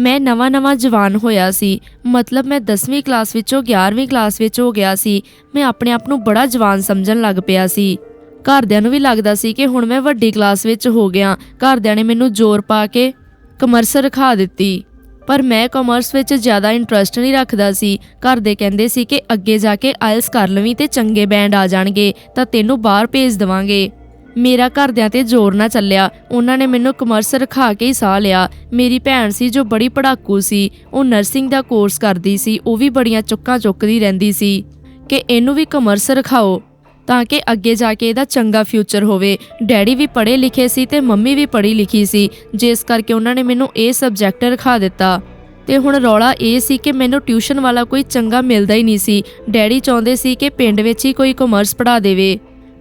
ਮੈਂ ਨਵਾਂ-ਨਵਾਂ ਜਵਾਨ ਹੋਇਆ ਸੀ। ਮਤਲਬ ਮੈਂ 10ਵੀਂ ਕਲਾਸ ਵਿੱਚੋਂ 11ਵੀਂ ਕਲਾਸ ਵਿੱਚ ਹੋ ਗਿਆ ਸੀ। ਮੈਂ ਆਪਣੇ ਆਪ ਨੂੰ ਬੜਾ ਜਵਾਨ ਸਮਝਣ ਲੱਗ ਪਿਆ ਸੀ। ਘਰਦਿਆਂ ਨੂੰ ਵੀ ਲੱਗਦਾ ਸੀ ਕਿ ਹੁਣ ਮੈਂ ਵੱਡੀ ਕਲਾਸ ਵਿੱਚ ਹੋ ਗਿਆ। ਘਰਦਿਆਂ ਨੇ ਮੈਨੂੰ ਜ਼ੋਰ ਪਾ ਕੇ ਕਮਰਸ ਰਖਾ ਦਿੱਤੀ। ਪਰ ਮੈਂ ਕਾਮਰਸ ਵਿੱਚ ਜ਼ਿਆਦਾ ਇੰਟਰਸਟ ਨਹੀਂ ਰੱਖਦਾ ਸੀ। ਘਰ ਦੇ ਕਹਿੰਦੇ ਸੀ ਕਿ ਅੱਗੇ ਜਾ ਕੇ ਆਇਲਸ ਕਰ ਲਵੀਂ ਤੇ ਚੰਗੇ ਬੈਂਡ ਆ ਜਾਣਗੇ, ਤਾਂ ਤੈਨੂੰ ਬਾਹਰ ਭੇਜ ਦੇਵਾਂਗੇ। ਮੇਰਾ ਘਰਦਿਆਂ ਤੇ ਜ਼ੋਰ ਨਾ ਚੱਲਿਆ। ਉਹਨਾਂ ਨੇ ਮੈਨੂੰ ਕਮਰਸ ਰਖਾ ਕੇ ਹੀ ਸਾਹ ਲਿਆ। ਮੇਰੀ ਭੈਣ ਸੀ ਜੋ ਬੜੀ ਪੜਾਕੂ ਸੀ। ਉਹ ਨਰਸਿੰਗ ਦਾ ਕੋਰਸ ਕਰਦੀ ਸੀ। ਉਹ ਵੀ ਬੜੀਆਂ ਚੁੱਕਾਂ ਚੁੱਕਦੀ ਰਹਿੰਦੀ ਸੀ। ਕਿ ਇਹਨੂੰ ਵੀ ਕਮਰਸ ਰਖਾਓ, ਤਾਂ ਕਿ ਅੱਗੇ ਜਾ ਕੇ ਇਹਦਾ ਚੰਗਾ ਫਿਊਚਰ ਹੋਵੇ। ਡੈਡੀ ਵੀ ਪੜ੍ਹੇ ਲਿਖੇ ਸੀ ਤੇ ਮੰਮੀ ਵੀ ਪੜ੍ਹੀ ਲਿਖੀ ਸੀ। ਜਿਸ ਕਰਕੇ ਉਹਨਾਂ ਨੇ ਮੈਨੂੰ ਇਹ ਸਬਜੈਕਟ ਰਖਾ ਦਿੱਤਾ। ਤੇ ਹੁਣ ਰੌਲਾ ਇਹ ਸੀ ਕਿ ਮੈਨੂੰ ਟਿਊਸ਼ਨ ਵਾਲਾ ਕੋਈ ਚੰਗਾ ਮਿਲਦਾ ਹੀ ਨਹੀਂ ਸੀ। ਡੈਡੀ ਚਾਹੁੰਦੇ ਸੀ ਕਿ ਪਿੰਡ ਵਿੱਚ ਹੀ ਕੋਈ ਕਮਰਸ ਪੜ੍ਹਾ ਦੇਵੇ।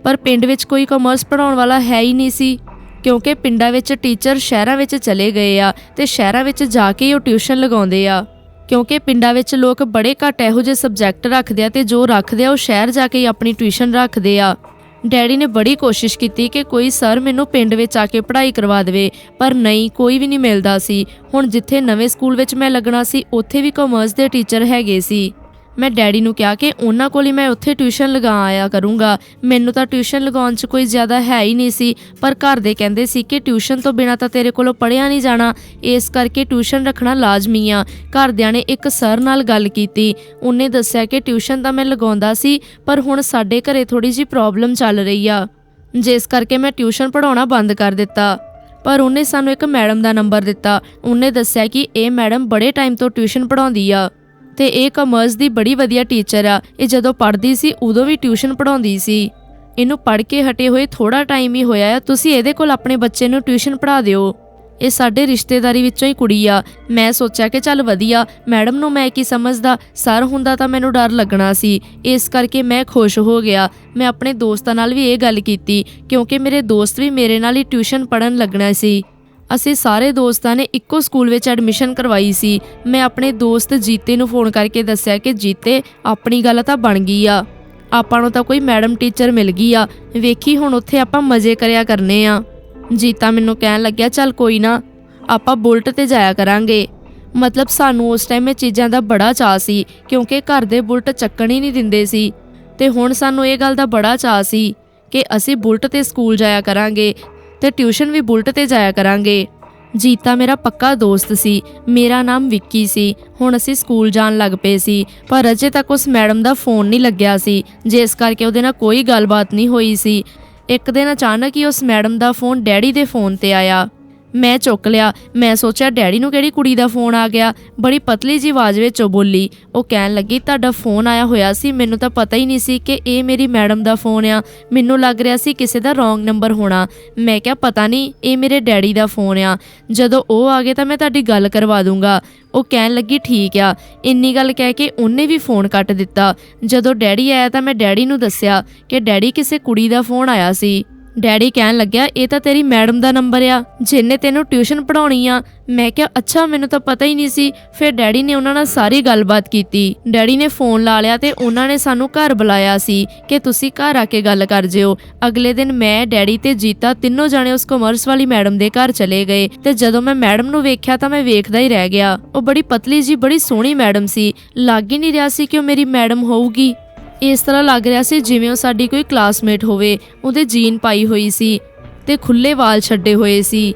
ਪਰ ਪਿੰਡ ਵਿੱਚ ਕੋਈ ਕਾਮਰਸ ਪੜਾਉਣ ਵਾਲਾ ਹੈ ਹੀ ਨਹੀਂ ਸੀ, ਕਿਉਂਕਿ ਪਿੰਡਾਂ ਵਿੱਚ ਟੀਚਰ ਸ਼ਹਿਰਾਂ ਵਿੱਚ ਚਲੇ ਗਏ ਆ ਤੇ ਸ਼ਹਿਰਾਂ ਵਿੱਚ ਜਾ ਕੇ ਹੀ ਉਹ ਟਿਊਸ਼ਨ ਲਗਾਉਂਦੇ ਆ। ਕਿਉਂਕਿ ਪਿੰਡਾਂ ਵਿੱਚ ਲੋਕ ਬੜੇ ਘੱਟ ਇਹੋ ਜਿਹੇ ਸਬਜੈਕਟ ਰੱਖਦੇ ਆ ਤੇ ਜੋ ਰੱਖਦੇ ਆ ਉਹ ਸ਼ਹਿਰ ਜਾ ਕੇ ਹੀ ਆਪਣੀ ਟਿਊਸ਼ਨ ਰੱਖਦੇ ਆ। ਡੈਡੀ ਨੇ ਬੜੀ ਕੋਸ਼ਿਸ਼ ਕੀਤੀ ਕਿ ਕੋਈ ਸਰ ਮੈਨੂੰ ਪਿੰਡ ਵਿੱਚ ਆ ਕੇ ਪੜ੍ਹਾਈ ਕਰਵਾ ਦੇਵੇ, ਪਰ ਨਹੀਂ, ਕੋਈ ਵੀ ਨਹੀਂ ਮਿਲਦਾ ਸੀ। ਹੁਣ ਜਿੱਥੇ ਨਵੇਂ ਸਕੂਲ ਵਿੱਚ ਮੈਂ ਲੱਗਣਾ ਸੀ, ਉੱਥੇ ਵੀ ਕਾਮਰਸ ਦੇ ਟੀਚਰ ਹੈਗੇ ਸੀ। ਮੈਂ ਡੈਡੀ ਨੂੰ ਕਿਹਾ ਕਿ ਉਹਨਾਂ ਕੋਲ ਹੀ ਮੈਂ ਉੱਥੇ ਟਿਊਸ਼ਨ ਲਗਾ ਆਇਆ ਕਰੂੰਗਾ। ਮੈਨੂੰ ਤਾਂ ਟਿਊਸ਼ਨ ਲਗਾਉਣ 'ਚ ਕੋਈ ਜ਼ਿਆਦਾ ਹੈ ਹੀ ਨਹੀਂ ਸੀ, ਪਰ ਘਰ ਦੇ ਕਹਿੰਦੇ ਸੀ ਕਿ ਟਿਊਸ਼ਨ ਤੋਂ ਬਿਨਾ ਤਾਂ ਤੇਰੇ ਕੋਲੋਂ ਪੜ੍ਹਿਆ ਨਹੀਂ ਜਾਣਾ। ਇਸ ਕਰਕੇ ਟਿਊਸ਼ਨ ਰੱਖਣਾ ਲਾਜ਼ਮੀ ਆ। ਘਰਦਿਆਂ ਨੇ ਇੱਕ ਸਰ ਨਾਲ ਗੱਲ ਕੀਤੀ। ਉਹਨੇ ਦੱਸਿਆ ਕਿ ਟਿਊਸ਼ਨ ਤਾਂ ਮੈਂ ਲਗਾਉਂਦਾ ਸੀ, ਪਰ ਹੁਣ ਸਾਡੇ ਘਰੇ ਥੋੜੀ ਜੀ ਪ੍ਰੋਬਲਮ ਚੱਲ ਰਹੀ ਆ। ਜਿਸ ਕਰਕੇ ਮੈਂ ਟਿਊਸ਼ਨ ਪੜਾਉਣਾ ਬੰਦ ਕਰ ਦਿੱਤਾ। ਪਰ ਉਹਨੇ ਸਾਨੂੰ ਇੱਕ ਮੈਡਮ ਦਾ ਨੰਬਰ ਦਿੱਤਾ। ਉਹਨੇ ਦੱਸਿਆ ਕਿ ਇਹ ਮੈਡਮ ਬੜੇ ਟਾਈਮ ਤੋਂ ਟਿਊਸ਼ਨ ਪੜਾਉਂਦੀ ਆ। ਤੇ ਇਹ ਕਾਮਰਸ ਦੀ ਬੜੀ ਵਧੀਆ ਟੀਚਰ ਆ। ਇਹ ਜਦੋਂ ਪੜ੍ਹਦੀ ਸੀ, ਉਦੋਂ ਵੀ ਟਿਊਸ਼ਨ ਪੜ੍ਹਾਉਂਦੀ ਸੀ। ਇਹਨੂੰ ਪੜ੍ਹ ਕੇ ਹਟੇ ਹੋਏ ਥੋੜਾ ਟਾਈਮ ਹੀ ਹੋਇਆ ਆ। ਤੁਸੀਂ ਇਹਦੇ ਕੋਲ ਆਪਣੇ ਬੱਚੇ ਨੂੰ ਟਿਊਸ਼ਨ ਪੜ੍ਹਾ ਦਿਓ। ਇਹ ਸਾਡੇ ਰਿਸ਼ਤੇਦਾਰੀ ਵਿੱਚੋਂ ਹੀ ਕੁੜੀ ਆ। ਮੈਂ ਸੋਚਿਆ ਕਿ ਚੱਲ ਵਧੀਆ। ਮੈਡਮ ਨੂੰ ਮੈਂ ਕੀ ਸਮਝਦਾ? ਸਰ ਹੁੰਦਾ ਤਾਂ ਮੈਨੂੰ ਡਰ ਲੱਗਣਾ ਸੀ। ਇਸ ਕਰਕੇ ਮੈਂ ਖੁਸ਼ ਹੋ ਗਿਆ। ਮੈਂ ਆਪਣੇ ਦੋਸਤਾਂ ਨਾਲ ਵੀ ਇਹ ਗੱਲ ਕੀਤੀ, ਕਿਉਂਕਿ ਮੇਰੇ ਦੋਸਤ ਵੀ ਮੇਰੇ ਨਾਲ ਹੀ ਟਿਊਸ਼ਨ ਪੜਨ ਲੱਗਣਾ ਸੀ। ਅਸੀਂ ਸਾਰੇ ਦੋਸਤਾਂ ਨੇ ਇੱਕੋ ਸਕੂਲ ਵਿੱਚ ਐਡਮਿਸ਼ਨ ਕਰਵਾਈ ਸੀ। ਮੈਂ ਆਪਣੇ ਦੋਸਤ ਜੀਤੇ ਨੂੰ ਫੋਨ ਕਰਕੇ ਦੱਸਿਆ ਕਿ ਜੀਤੇ, ਆਪਣੀ ਗੱਲ ਤਾਂ ਬਣ ਗਈ ਆ। ਆਪਾਂ ਨੂੰ ਤਾਂ ਕੋਈ ਮੈਡਮ ਟੀਚਰ ਮਿਲ ਗਈ ਆ। ਵੇਖੀ ਹੁਣ ਉੱਥੇ ਆਪਾਂ ਮਜ਼ੇ ਕਰਿਆ ਕਰਨੇ ਆ। ਜੀਤਾ ਮੈਨੂੰ ਕਹਿਣ ਲੱਗਿਆ, ਚੱਲ ਕੋਈ ਨਾ, ਆਪਾਂ ਬੁਲਟ ਤੇ ਜਾਇਆ ਕਰਾਂਗੇ। ਮਤਲਬ ਸਾਨੂੰ ਉਸ ਟਾਈਮ ਇਹ ਚੀਜ਼ਾਂ ਦਾ ਬੜਾ ਚਾਅ ਸੀ, ਕਿਉਂਕਿ ਘਰ ਦੇ ਬੁਲਟ ਚੱਕਣ ਹੀ ਨਹੀਂ ਦਿੰਦੇ ਸੀ। ਤੇ ਹੁਣ ਸਾਨੂੰ ਇਹ ਗੱਲ ਦਾ ਬੜਾ ਚਾਅ ਸੀ ਕਿ ਅਸੀਂ ਬੁਲਟ ਤੇ ਸਕੂਲ ਜਾਇਆ ਕਰਾਂਗੇ। ਤੇ ਟਿਊਸ਼ਨ ਵੀ ਬੁਲਟ ਤੇ ਜਾਇਆ ਕਰਾਂਗੇ। ਜੀਤਾ ਮੇਰਾ ਪੱਕਾ ਦੋਸਤ ਸੀ, ਮੇਰਾ ਨਾਮ ਵਿੱਕੀ ਸੀ, ਹੁਣ ਅਸੀਂ ਸਕੂਲ ਜਾਣ ਲੱਗ ਪਏ ਸੀ, ਪਰ ਅਜੇ ਤੱਕ ਉਸ ਮੈਡਮ ਦਾ ਫੋਨ ਨਹੀਂ ਲੱਗਿਆ ਸੀ, ਜਿਸ ਕਰਕੇ ਉਹਦੇ ਨਾਲ ਕੋਈ ਗੱਲਬਾਤ ਨਹੀਂ ਹੋਈ ਸੀ। ਇੱਕ ਦਿਨ ਅਚਾਨਕ ਹੀ ਉਸ ਮੈਡਮ ਦਾ ਫੋਨ ਡੈਡੀ ਦੇ ਫੋਨ ਤੇ ਆਇਆ। ਮੈਂ ਚੁੱਕ ਲਿਆ। ਮੈਂ ਸੋਚਿਆ, ਡੈਡੀ ਨੂੰ ਕਿਹੜੀ ਕੁੜੀ ਦਾ ਫੋਨ ਆ ਗਿਆ? ਬੜੀ ਪਤਲੀ ਜੀ ਆਵਾਜ਼ ਵਿੱਚ ਉਹ ਬੋਲੀ। ਉਹ ਕਹਿਣ ਲੱਗੀ, ਤੁਹਾਡਾ ਫੋਨ ਆਇਆ ਹੋਇਆ ਸੀ, ਮੈਨੂੰ ਤਾਂ ਪਤਾ ਹੀ ਨਹੀਂ ਸੀ ਕਿ ਇਹ ਮੇਰੀ ਮੈਡਮ ਦਾ ਫੋਨ ਆ। ਮੈਨੂੰ ਲੱਗ ਰਿਹਾ ਸੀ ਕਿਸੇ ਦਾ ਰੋਂਗ ਨੰਬਰ ਹੋਣਾ। ਮੈਂ ਕਿਹਾ, ਪਤਾ ਨਹੀਂ, ਇਹ ਮੇਰੇ ਡੈਡੀ ਦਾ ਫੋਨ ਆ। ਜਦੋਂ ਉਹ ਆ ਗਏ ਤਾਂ ਮੈਂ ਤੁਹਾਡੀ ਗੱਲ ਕਰਵਾ ਦੂੰਗਾ। ਉਹ ਕਹਿਣ ਲੱਗੀ, ਠੀਕ ਆ। ਇੰਨੀ ਗੱਲ ਕਹਿ ਕੇ ਉਹਨੇ ਵੀ ਫੋਨ ਕੱਟ ਦਿੱਤਾ। ਜਦੋਂ ਡੈਡੀ ਆਇਆ ਤਾਂ ਮੈਂ ਡੈਡੀ ਨੂੰ ਦੱਸਿਆ ਕਿ ਡੈਡੀ ਕਿਸੇ ਕੁੜੀ ਦਾ ਫੋਨ ਆਇਆ ਸੀ। ਡੈਡੀ ਕਹਿਣ ਲੱਗਿਆ, ਇਹ ਤਾਂ ਤੇਰੀ ਮੈਡਮ ਦਾ ਨੰਬਰ ਆ, ਜਿਹਨੇ ਤੈਨੂੰ ਟਿਊਸ਼ਨ ਪੜਾਉਣੀ ਆ। ਮੈਂ ਕਿਹਾ, ਅੱਛਾ, ਮੈਨੂੰ ਤਾਂ ਪਤਾ ਹੀ ਨਹੀਂ ਸੀ। ਫਿਰ ਡੈਡੀ ਨੇ ਉਹਨਾਂ ਨਾਲ ਸਾਰੀ ਗੱਲਬਾਤ ਕੀਤੀ। ਡੈਡੀ ਨੇ ਫੋਨ ਲਾ ਲਿਆ ਤੇ ਉਹਨਾਂ ਨੇ ਸਾਨੂੰ ਘਰ ਬੁਲਾਇਆ ਸੀ ਕਿ ਤੁਸੀਂ ਘਰ ਆ ਕੇ ਗੱਲ ਕਰ ਜਿਓ। ਅਗਲੇ ਦਿਨ ਮੈਂ, ਡੈਡੀ ਤੇ ਜੀਤਾ ਤਿੰਨੋਂ ਜਾਣੇ ਉਸ ਕਾਮਰਸ ਵਾਲੀ ਮੈਡਮ ਦੇ ਘਰ ਚਲੇ ਗਏ ਤੇ ਜਦੋਂ ਮੈਂ ਮੈਡਮ ਨੂੰ ਵੇਖਿਆ ਤਾਂ ਮੈਂ ਵੇਖਦਾ ਹੀ ਰਹਿ ਗਿਆ। ਉਹ ਬੜੀ ਪਤਲੀ ਜੀ ਬੜੀ ਸੋਹਣੀ ਮੈਡਮ ਸੀ। ਲੱਗ ਹੀ ਨਹੀਂ ਰਿਹਾ ਸੀ ਕਿ ਉਹ ਮੇਰੀ ਮੈਡਮ ਹੋਊਗੀ। ਇਸ ਤਰ੍ਹਾਂ ਲੱਗ ਰਿਹਾ ਸੀ ਜਿਵੇਂ ਉਹ ਸਾਡੀ ਕੋਈ ਕਲਾਸਮੇਟ ਹੋਵੇ, ਉਹਦੇ ਜੀਨ ਪਾਈ ਹੋਈ ਸੀ ਤੇ ਖੁੱਲੇ ਵਾਲ ਛੱਡੇ ਹੋਏ ਸੀ।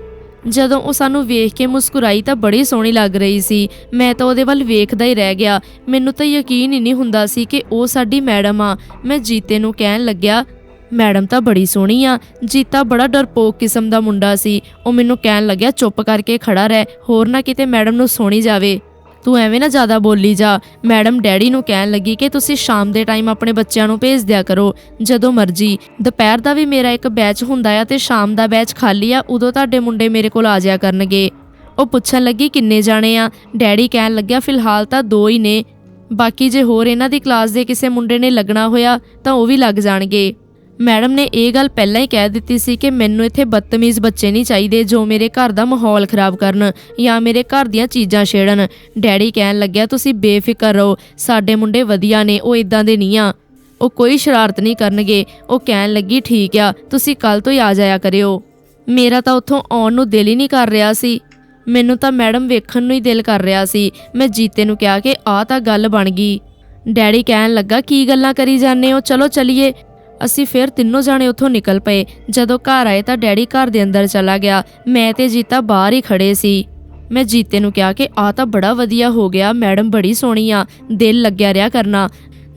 ਜਦੋਂ ਉਹ ਸਾਨੂੰ ਵੇਖ ਕੇ ਮੁਸਕਰਾਈ ਤਾਂ ਬੜੀ ਸੋਹਣੀ ਲੱਗ ਰਹੀ ਸੀ। ਮੈਂ ਤਾਂ ਉਹਦੇ ਵੱਲ ਵੇਖਦਾ ਹੀ ਰਹਿ ਗਿਆ। ਮੈਨੂੰ ਤਾਂ ਯਕੀਨ ਹੀ ਨਹੀਂ ਹੁੰਦਾ ਸੀ ਕਿ ਉਹ ਸਾਡੀ ਮੈਡਮ ਆ। ਮੈਂ ਜੀਤੇ ਨੂੰ ਕਹਿਣ ਲੱਗਿਆ, ਮੈਡਮ ਤਾਂ ਬੜੀ ਸੋਹਣੀ ਆ। ਜੀਤਾ ਬੜਾ ਡਰਪੋਕ ਕਿਸਮ ਦਾ ਮੁੰਡਾ ਸੀ। ਉਹ ਮੈਨੂੰ ਕਹਿਣ ਲੱਗਿਆ, ਚੁੱਪ ਕਰਕੇ ਖੜਾ ਰਹਿ। ਹੋਰ ਨਾ ਕਿਤੇ ਮੈਡਮ ਨੂੰ ਸੋਹਣੀ ਜਾਵੇ। ਤੂੰ ਐਵੇਂ ਨਾ ਜ਼ਿਆਦਾ ਬੋਲੀ ਜਾ। ਮੈਡਮ ਡੈਡੀ ਨੂੰ ਕਹਿਣ ਲੱਗੀ ਕਿ ਤੁਸੀਂ ਸ਼ਾਮ ਦੇ ਟਾਈਮ ਆਪਣੇ ਬੱਚਿਆਂ ਨੂੰ ਭੇਜ ਦਿਆ ਕਰੋ, ਜਦੋਂ ਮਰਜ਼ੀ। ਦੁਪਹਿਰ ਦਾ ਵੀ ਮੇਰਾ ਇੱਕ ਬੈਚ ਹੁੰਦਾ ਆ ਤੇ ਸ਼ਾਮ ਦਾ ਬੈਚ ਖਾਲੀ ਆ, ਉਦੋਂ ਤੁਹਾਡੇ ਮੁੰਡੇ ਮੇਰੇ ਕੋਲ ਆ ਜਾਇਆ ਕਰਨਗੇ। ਉਹ ਪੁੱਛਣ ਲੱਗੀ, ਕਿੰਨੇ ਜਾਣੇ ਆ? ਡੈਡੀ ਕਹਿਣ ਲੱਗਿਆ, ਫਿਲਹਾਲ ਤਾਂ ਦੋ ਹੀ ਨੇ। ਬਾਕੀ ਜੇ ਹੋਰ ਇਹਨਾਂ ਦੀ ਕਲਾਸ ਦੇ ਕਿਸੇ ਮੁੰਡੇ ਨੇ ਲੱਗਣਾ ਹੋਇਆ, ਤਾਂ ਉਹ ਵੀ ਲੱਗ ਜਾਣਗੇ। ਮੈਡਮ ਨੇ ਇਹ ਗੱਲ ਪਹਿਲਾਂ ਹੀ ਕਹਿ ਦਿੱਤੀ ਸੀ ਕਿ ਮੈਨੂੰ ਇੱਥੇ ਬਦਤਮੀਜ਼ ਬੱਚੇ ਨਹੀਂ ਚਾਹੀਦੇ ਜੋ ਮੇਰੇ ਘਰ ਦਾ ਮਾਹੌਲ ਖਰਾਬ ਕਰਨ ਜਾਂ ਮੇਰੇ ਘਰ ਦੀਆਂ ਚੀਜ਼ਾਂ ਛੇੜਨ। ਡੈਡੀ ਕਹਿਣ ਲੱਗਿਆ, ਤੁਸੀਂ ਬੇਫਿਕਰ ਰਹੋ, ਸਾਡੇ ਮੁੰਡੇ ਵਧੀਆ ਨੇ, ਉਹ ਇਦਾਂ ਦੇ ਨਹੀਂ ਆ। ਉਹ ਕੋਈ ਸ਼ਰਾਰਤ ਨਹੀਂ ਕਰਨਗੇ। ਉਹ ਕਹਿਣ ਲੱਗੀ, ਠੀਕ ਆ, ਤੁਸੀਂ ਕੱਲ ਤੋਂ ਹੀ ਆ ਜਾਇਆ ਕਰਿਓ। ਮੇਰਾ ਤਾਂ ਉੱਥੋਂ ਆਉਣ ਨੂੰ ਦਿਲ ਹੀ ਨਹੀਂ ਕਰ ਰਿਹਾ ਸੀ। ਮੈਨੂੰ ਤਾਂ ਮੈਡਮ ਵੇਖਣ ਨੂੰ ਹੀ ਦਿਲ ਕਰ ਰਿਹਾ ਸੀ। ਮੈਂ ਜੀਤੇ ਨੂੰ ਕਿਹਾ ਕਿ ਆਹ ਤਾਂ ਗੱਲ ਬਣ ਗਈ। ਡੈਡੀ ਕਹਿਣ ਲੱਗਾ, ਕੀ ਗੱਲਾਂ ਕਰੀ ਜਾਂਦੇ ਹੋ? ਚਲੋ, ਚਲੀਏ। ਅਸੀਂ ਫਿਰ ਤਿੰਨੋਂ ਜਾਣੇ ਉੱਥੋਂ ਨਿਕਲ ਪਏ। ਜਦੋਂ ਘਰ ਆਏ ਤਾਂ ਡੈਡੀ ਘਰ ਦੇ ਅੰਦਰ ਚਲਾ ਗਿਆ। ਮੈਂ ਤੇ ਜੀਤਾ ਬਾਹਰ ਹੀ ਖੜੇ ਸੀ। ਮੈਂ ਜੀਤੇ ਨੂੰ ਕਿਹਾ ਕਿ ਆ ਤਾਂ ਬੜਾ ਵਧੀਆ ਹੋ ਗਿਆ, ਮੈਡਮ ਬੜੀ ਸੋਹਣੀ ਆ, ਦਿਲ ਲੱਗਿਆ ਰਿਹਾ ਕਰਨਾ।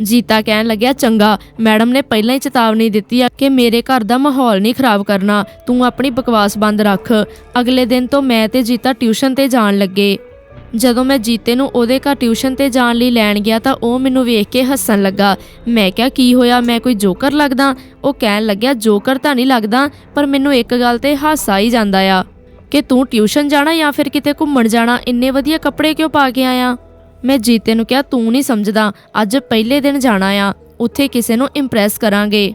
ਜੀਤਾ ਕਹਿਣ ਲੱਗਿਆ, ਚੰਗਾ, ਮੈਡਮ ਨੇ ਪਹਿਲਾਂ ਹੀ ਚੇਤਾਵਨੀ ਦਿੱਤੀ ਆ ਕਿ ਮੇਰੇ ਘਰ ਦਾ ਮਾਹੌਲ ਨਹੀਂ ਖਰਾਬ ਕਰਨਾ। ਤੂੰ ਆਪਣੀ ਬਕਵਾਸ ਬੰਦ ਰੱਖ। ਅਗਲੇ ਦਿਨ ਤੋਂ ਮੈਂ ਤੇ ਜੀਤਾ ਟਿਊਸ਼ਨ ਤੇ ਜਾਣ ਲੱਗੇ। ਜਦੋਂ ਮੈਂ ਜੀਤੇ ਨੂੰ ਉਹਦੇ ਘਰ ਟਿਊਸ਼ਨ ਤੇ ਜਾਣ ਲਈ ਲੈਣ ਗਿਆ ਤਾਂ ਉਹ ਮੈਨੂੰ ਵੇਖ ਕੇ ਹੱਸਣ ਲੱਗਾ। ਮੈਂ ਕਿਹਾ, ਕੀ ਹੋਇਆ? ਮੈਂ ਕੋਈ ਜੋਕਰ ਲੱਗਦਾ? ਉਹ ਕਹਿਣ ਲੱਗਿਆ, ਜੋਕਰ ਤਾਂ ਨਹੀਂ ਲੱਗਦਾ, ਪਰ ਮੈਨੂੰ ਇੱਕ ਗੱਲ ਤੇ ਹਾਸਾ ਹੀ ਜਾਂਦਾ ਆ। ਕਿ ਤੂੰ ਟਿਊਸ਼ਨ ਜਾਣਾ ਜਾਂ ਫਿਰ ਕਿਤੇ ਘੁੰਮਣ ਜਾਣਾ? ਇੰਨੇ ਵਧੀਆ ਕੱਪੜੇ ਕਿਉਂ ਪਾ ਕੇ ਆਇਆ? ਮੈਂ ਜੀਤੇ ਨੂੰ ਕਿਹਾ, ਤੂੰ ਨਹੀਂ ਸਮਝਦਾ। ਅੱਜ ਪਹਿਲੇ ਦਿਨ ਜਾਣਾ ਆ। ਉੱਥੇ ਕਿਸੇ ਨੂੰ ਇੰਪ੍ਰੈਸ ਕਰਾਂਗੇ।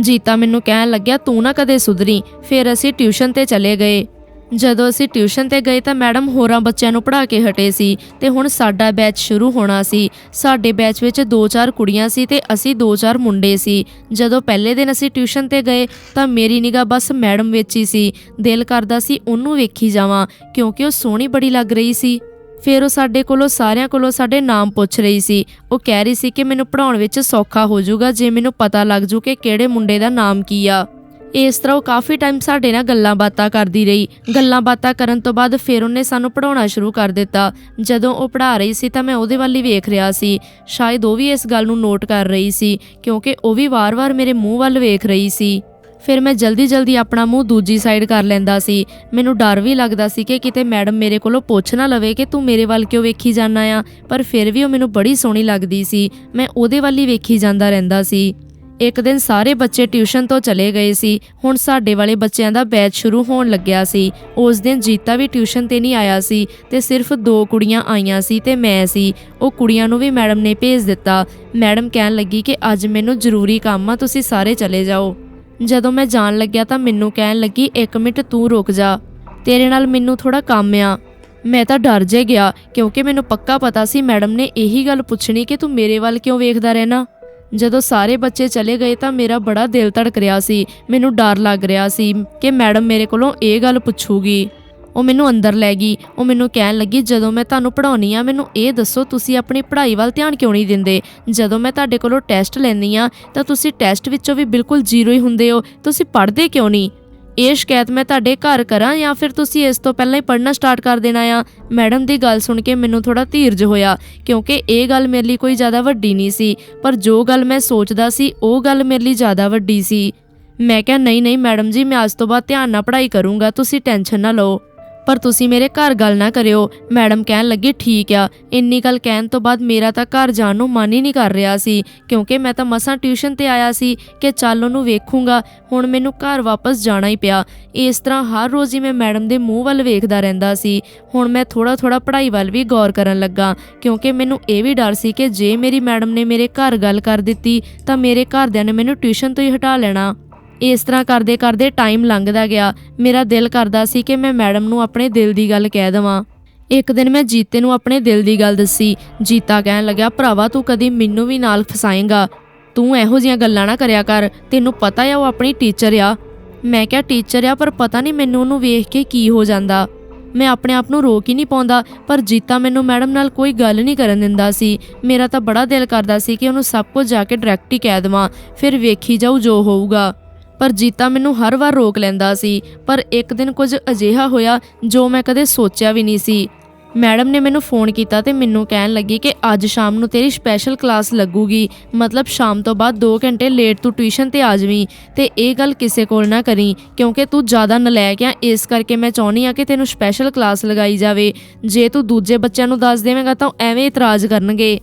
ਜੀਤਾ ਮੈਨੂੰ ਕਹਿਣ ਲੱਗਿਆ, ਤੂੰ ਨਾ ਕਦੇ ਸੁਧਰੀ। ਫਿਰ ਅਸੀਂ ਟਿਊਸ਼ਨ ਤੇ ਚਲੇ ਗਏ। ਜਦੋਂ ਅਸੀਂ ਟਿਊਸ਼ਨ ਤੇ ਗਏ ਤਾਂ ਮੈਡਮ ਹੋਰਾਂ ਬੱਚਿਆਂ ਨੂੰ ਪੜ੍ਹਾ ਕੇ ਹਟੇ ਸੀ ਤੇ ਹੁਣ ਸਾਡਾ ਬੈਚ ਸ਼ੁਰੂ ਹੋਣਾ ਸੀ। ਸਾਡੇ ਬੈਚ ਵਿੱਚ 2-4 ਕੁੜੀਆਂ ਸੀ ਤੇ ਅਸੀਂ 2-4 ਮੁੰਡੇ ਸੀ। ਜਦੋਂ ਪਹਿਲੇ ਦਿਨ ਅਸੀਂ ਟਿਊਸ਼ਨ ਤੇ ਗਏ ਤਾਂ ਮੇਰੀ ਨਿਗਾਹ ਬਸ ਮੈਡਮ ਵਿੱਚ ਹੀ ਸੀ। ਦਿਲ ਕਰਦਾ ਸੀ ਉਹਨੂੰ ਵੇਖੀ ਜਾਵਾਂ, ਕਿਉਂਕਿ ਉਹ ਸੋਹਣੀ ਬੜੀ ਲੱਗ ਰਹੀ ਸੀ। ਫਿਰ ਉਹ ਸਾਡੇ ਕੋਲੋਂ ਸਾਰਿਆਂ ਕੋਲੋਂ ਸਾਡੇ ਨਾਮ ਪੁੱਛ ਰਹੀ ਸੀ। ਉਹ ਕਹਿ ਰਹੀ ਸੀ ਕਿ ਮੈਨੂੰ ਪੜਾਉਣ ਵਿੱਚ ਸੌਖਾ ਹੋ ਜਾਊਗਾ, ਜੇ ਮੈਨੂੰ ਪਤਾ ਲੱਗ ਜੂ ਕਿ ਕਿਹੜੇ ਮੁੰਡੇ ਦਾ ਨਾਮ ਕੀ ਆ। ਇਸ ਤਰ੍ਹਾਂ ਉਹ ਕਾਫੀ ਟਾਈਮ ਸਾਡੇ ਨਾਲ ਗੱਲਾਂ ਬਾਤਾਂ ਕਰਦੀ ਰਹੀ। ਗੱਲਾਂ ਬਾਤਾਂ ਕਰਨ ਤੋਂ ਬਾਅਦ ਫਿਰ ਉਹਨੇ ਸਾਨੂੰ ਪੜਾਉਣਾ ਸ਼ੁਰੂ ਕਰ ਦਿੱਤਾ। ਜਦੋਂ ਉਹ ਪੜਾ ਰਹੀ ਸੀ ਤਾਂ ਮੈਂ ਉਹਦੇ ਵੱਲ ਹੀ ਵੇਖ ਰਿਹਾ ਸੀ। ਸ਼ਾਇਦ ਉਹ ਵੀ ਇਸ ਗੱਲ ਨੂੰ ਨੋਟ ਕਰ ਰਹੀ ਸੀ, ਕਿਉਂਕਿ ਉਹ ਵੀ ਵਾਰ-ਵਾਰ ਮੇਰੇ ਮੂੰਹ ਵੱਲ ਵੇਖ ਰਹੀ ਸੀ। ਫਿਰ ਮੈਂ ਜਲਦੀ-ਜਲਦੀ ਆਪਣਾ ਮੂੰਹ ਦੂਜੀ ਸਾਈਡ ਕਰ ਲੈਂਦਾ ਸੀ। ਮੈਨੂੰ ਡਰ ਵੀ ਲੱਗਦਾ ਸੀ ਕਿ ਕਿਤੇ ਮੈਡਮ ਮੇਰੇ ਕੋਲੋਂ ਪੁੱਛ ਨਾ ਲਵੇ ਕਿ ਤੂੰ ਮੇਰੇ ਵੱਲ ਕਿਉਂ ਵੇਖੀ ਜਾਂਦਾ ਆ, ਪਰ ਫਿਰ ਵੀ ਉਹ ਮੈਨੂੰ ਬੜੀ ਸੋਹਣੀ ਲੱਗਦੀ ਸੀ। ਮੈਂ ਉਹਦੇ ਵੱਲ ਹੀ ਵੇਖੀ ਜਾਂਦਾ ਰਹਿੰਦਾ ਸੀ। ਇੱਕ ਦਿਨ ਸਾਰੇ ਬੱਚੇ ਟਿਊਸ਼ਨ ਤੋਂ ਚਲੇ ਗਏ ਸੀ। ਹੁਣ ਸਾਡੇ ਵਾਲੇ ਬੱਚਿਆਂ ਦਾ ਬੈਚ ਸ਼ੁਰੂ ਹੋਣ ਲੱਗਿਆ ਸੀ। ਉਸ ਦਿਨ ਜੀਤਾ ਵੀ ਟਿਊਸ਼ਨ ਤੇ ਨਹੀਂ ਆਇਆ ਸੀ ਤੇ ਸਿਰਫ ਦੋ ਕੁੜੀਆਂ ਆਈਆਂ ਸੀ ਤੇ ਮੈਂ ਸੀ। ਉਹ ਕੁੜੀਆਂ ਨੂੰ ਵੀ ਮੈਡਮ ਨੇ ਭੇਜ ਦਿੱਤਾ। ਮੈਡਮ ਕਹਿਣ ਲੱਗੀ ਕਿ ਅੱਜ ਮੈਨੂੰ ਜ਼ਰੂਰੀ ਕੰਮ ਆ, ਤੁਸੀਂ ਸਾਰੇ ਚਲੇ ਜਾਓ। ਜਦੋਂ ਮੈਂ ਜਾਣ ਲੱਗਿਆ ਤਾਂ ਮੈਨੂੰ ਕਹਿਣ ਲੱਗੀ 1 ਮਿੰਟ ਤੂੰ ਰੁਕ ਜਾ। ਤੇਰੇ ਨਾਲ ਮੈਨੂੰ ਥੋੜਾ ਕੰਮ ਆ। ਮੈਂ ਤਾਂ ਡਰ ਜੇ ਗਿਆ, ਕਿਉਂਕਿ ਮੈਨੂੰ ਪੱਕਾ ਪਤਾ ਸੀ ਮੈਡਮ ਨੇ ਇਹੀ ਗੱਲ ਪੁੱਛਣੀ ਕਿ ਤੂੰ ਮੇਰੇ ਵੱਲ ਕਿਉਂ ਵੇਖਦਾ ਰਹਿਣਾ। ਜਦੋਂ ਸਾਰੇ ਬੱਚੇ ਚਲੇ ਗਏ ਤਾਂ ਮੇਰਾ ਬੜਾ ਦਿਲ ਧੜਕ ਰਿਹਾ ਸੀ। ਮੈਨੂੰ ਡਰ ਲੱਗ ਰਿਹਾ ਸੀ ਕਿ ਮੈਡਮ ਮੇਰੇ ਕੋਲੋਂ ਇਹ ਗੱਲ ਪੁੱਛੂਗੀ। ਉਹ ਮੈਨੂੰ ਅੰਦਰ ਲੈ ਗਈ। ਉਹ ਮੈਨੂੰ ਕਹਿਣ ਲੱਗੀ, ਜਦੋਂ ਮੈਂ ਤੁਹਾਨੂੰ ਪੜਾਉਣੀ ਆ, ਮੈਨੂੰ ਇਹ ਦੱਸੋ ਤੁਸੀਂ ਆਪਣੀ ਪੜ੍ਹਾਈ ਵੱਲ ਧਿਆਨ ਕਿਉਂ ਨਹੀਂ ਦਿੰਦੇ? ਜਦੋਂ ਮੈਂ ਤੁਹਾਡੇ ਕੋਲੋਂ ਟੈਸਟ ਲੈਂਦੀ ਆ, ਤਾਂ ਤੁਸੀਂ ਟੈਸਟ ਵਿੱਚੋਂ ਵੀ ਬਿਲਕੁਲ ਜ਼ੀਰੋ ਹੀ ਹੁੰਦੇ ਹੋ। ਤੁਸੀਂ ਪੜ੍ਹਦੇ ਕਿਉਂ ਨਹੀਂ? ਇਹ ਸ਼ਿਕਾਇਤ ਮੈਂ ਤੁਹਾਡੇ ਘਰ ਕਰਾਂ ਜਾਂ ਫਿਰ ਤੁਸੀਂ ਇਸ ਤੋਂ ਪਹਿਲਾਂ ਹੀ ਪੜ੍ਹਨਾ ਸਟਾਰਟ ਕਰ ਦੇਣਾ ਆ? ਮੈਡਮ ਦੀ ਗੱਲ ਸੁਣ ਕੇ ਮੈਨੂੰ ਥੋੜਾ ਧੀਰਜ ਹੋਇਆ, ਕਿਉਂਕਿ ਇਹ ਗੱਲ ਮੇਰੇ ਲਈ ਕੋਈ ਜ਼ਿਆਦਾ ਵੱਡੀ ਨਹੀਂ ਸੀ, ਪਰ ਜੋ ਗੱਲ ਮੈਂ ਸੋਚਦਾ ਸੀ, ਉਹ ਗੱਲ ਮੇਰੇ ਲਈ ਜ਼ਿਆਦਾ ਵੱਡੀ ਸੀ। ਮੈਂ ਕਿਹਾ, ਨਹੀਂ ਨਹੀਂ ਮੈਡਮ ਜੀ, ਮੈਂ ਅੱਜ ਤੋਂ ਬਾਅਦ ਧਿਆਨ ਨਾਲ ਪੜ੍ਹਾਈ ਕਰੂੰਗਾ, ਤੁਸੀਂ ਟੈਨਸ਼ਨ ਨਾ ਲਓ। ਪਰ ਤੁਸੀਂ ਮੇਰੇ ਘਰ ਗੱਲ ਨਾ ਕਰਿਓ। ਮੈਡਮ ਕਹਿਣ ਲੱਗੀ, ਠੀਕ ਆ। ਇੰਨੀ ਗੱਲ ਕਹਿਣ ਤੋਂ ਬਾਅਦ ਮੇਰਾ ਤਾਂ ਘਰ ਜਾਣ ਨੂੰ ਮਨ ਹੀ ਨਹੀਂ ਕਰ ਰਿਹਾ ਸੀ। ਕਿਉਂਕਿ ਮੈਂ ਤਾਂ ਮਸਾਂ ਟਿਊਸ਼ਨ ਤੇ ਆਇਆ ਸੀ ਕਿ ਚੱਲ ਉਹਨੂੰ ਵੇਖੂੰਗਾ। ਹੁਣ ਮੈਨੂੰ ਘਰ ਵਾਪਸ ਜਾਣਾ ਹੀ ਪਿਆ। ਇਸ ਤਰ੍ਹਾਂ ਹਰ ਰੋਜ਼ ਹੀ ਮੈਂ ਮੈਡਮ ਦੇ ਮੂੰਹ ਵੱਲ ਵੇਖਦਾ ਰਹਿੰਦਾ ਸੀ। ਹੁਣ ਮੈਂ ਥੋੜਾ ਥੋੜਾ ਪੜ੍ਹਾਈ ਵੱਲ ਵੀ ਗੌਰ ਕਰਨ ਲੱਗਾ। ਕਿਉਂਕਿ ਮੈਨੂੰ ਇਹ ਵੀ ਡਰ ਸੀ ਕਿ ਜੇ ਮੇਰੀ ਮੈਡਮ ਨੇ ਮੇਰੇ ਘਰ ਗੱਲ ਕਰ ਦਿੱਤੀ, ਤਾਂ ਮੇਰੇ ਘਰਦਿਆਂ ਨੇ ਮੈਨੂੰ ਟਿਊਸ਼ਨ ਤੋਂ ਹੀ ਹਟਾ ਲੈਣਾ। ਇਸ ਤਰ੍ਹਾਂ ਕਰਦੇ ਕਰਦੇ ਟਾਈਮ ਲੰਘਦਾ ਗਿਆ। ਮੇਰਾ ਦਿਲ ਕਰਦਾ ਸੀ ਕਿ ਮੈਂ ਮੈਡਮ ਨੂੰ ਆਪਣੇ ਦਿਲ ਦੀ ਗੱਲ ਕਹਿ ਦਵਾਂ। ਇੱਕ ਦਿਨ ਮੈਂ ਜੀਤੇ ਨੂੰ ਆਪਣੇ ਦਿਲ ਦੀ ਗੱਲ ਦੱਸੀ। ਜੀਤਾ ਕਹਿਣ ਲੱਗਾ ਭਰਾਵਾ, ਤੂੰ ਕਦੀ ਮੈਨੂੰ ਵੀ ਨਾਲ ਫਸਾਏਂਗਾ। ਤੂੰ ਇਹੋ ਜੀਆਂ ਗੱਲਾਂ ਨਾ ਕਰਿਆ ਕਰ। ਤੈਨੂੰ ਪਤਾ ਆ, ਉਹ ਆਪਣੀ ਟੀਚਰ ਆ। ਮੈਂ ਕਿਹਾ ਟੀਚਰ ਆ, ਪਰ ਪਤਾ ਨਹੀਂ ਮੈਨੂੰ ਉਹਨੂੰ ਵੇਖ ਕੇ ਕੀ ਹੋ ਜਾਂਦਾ। ਮੈਂ ਆਪਣੇ ਆਪ ਨੂੰ ਰੋਕ ਹੀ ਨਹੀਂ ਪਾਉਂਦਾ, ਪਰ ਜੀਤਾ ਮੈਨੂੰ ਮੈਡਮ ਨਾਲ ਕੋਈ ਗੱਲ ਨਹੀਂ ਕਰਨ ਦਿੰਦਾ ਸੀ। ਮੇਰਾ ਤਾਂ ਬੜਾ ਦਿਲ ਕਰਦਾ ਸੀ ਕਿ ਉਹਨੂੰ ਸਭ ਕੁਝ ਜਾ ਕੇ ਡਾਇਰੈਕਟ ਹੀ ਕਹਿ ਦੇਵਾਂ। ਫਿਰ ਵੇਖੀ ਜਾਊ ਜੋ ਹੋਊਗਾ। ਪਰ ਜੀਤਾ ਮੈਨੂੰ ਹਰ ਵਾਰ ਰੋਕ ਲੈਂਦਾ ਸੀ, ਪਰ ਇੱਕ ਦਿਨ ਕੁਝ ਅਜਿਹਾ ਹੋਇਆ ਜੋ ਮੈਂ ਕਦੇ ਸੋਚਿਆ ਵੀ ਨਹੀਂ ਸੀ। ਮੈਡਮ ਨੇ ਮੈਨੂੰ ਫੋਨ ਕੀਤਾ ਤੇ ਮੈਨੂੰ ਕਹਿਣ ਲੱਗੀ ਕਿ ਅੱਜ ਸ਼ਾਮ ਨੂੰ ਤੇਰੀ ਸਪੈਸ਼ਲ ਕਲਾਸ ਲੱਗੂਗੀ, ਮਤਲਬ ਸ਼ਾਮ ਤੋਂ ਬਾਅਦ 2 ਘੰਟੇ ਲੇਟ ਤੂੰ ਟਿਊਸ਼ਨ ਤੇ ਆ ਜਾਵੀਂ ਤੇ ਇਹ ਗੱਲ ਕਿਸੇ ਕੋਲ ਨਾ ਕਰੀ, ਕਿਉਂਕਿ ਤੂੰ ਜ਼ਿਆਦਾ ਨਲਾਇਕ ਆ, ਇਸ ਕਰਕੇ ਮੈਂ ਚਾਹੁੰਦੀ ਆ ਕਿ ਤੈਨੂੰ ਸਪੈਸ਼ਲ ਕਲਾਸ ਲਗਾਈ ਜਾਵੇ। ਜੇ ਤੂੰ ਦੂਜੇ ਬੱਚਿਆਂ ਨੂੰ ਦੱਸ ਦੇਵੇਂਗਾ ਤਾਂ ਉਹ ਐਵੇਂ ਇਤਰਾਜ਼ ਕਰਨਗੇ।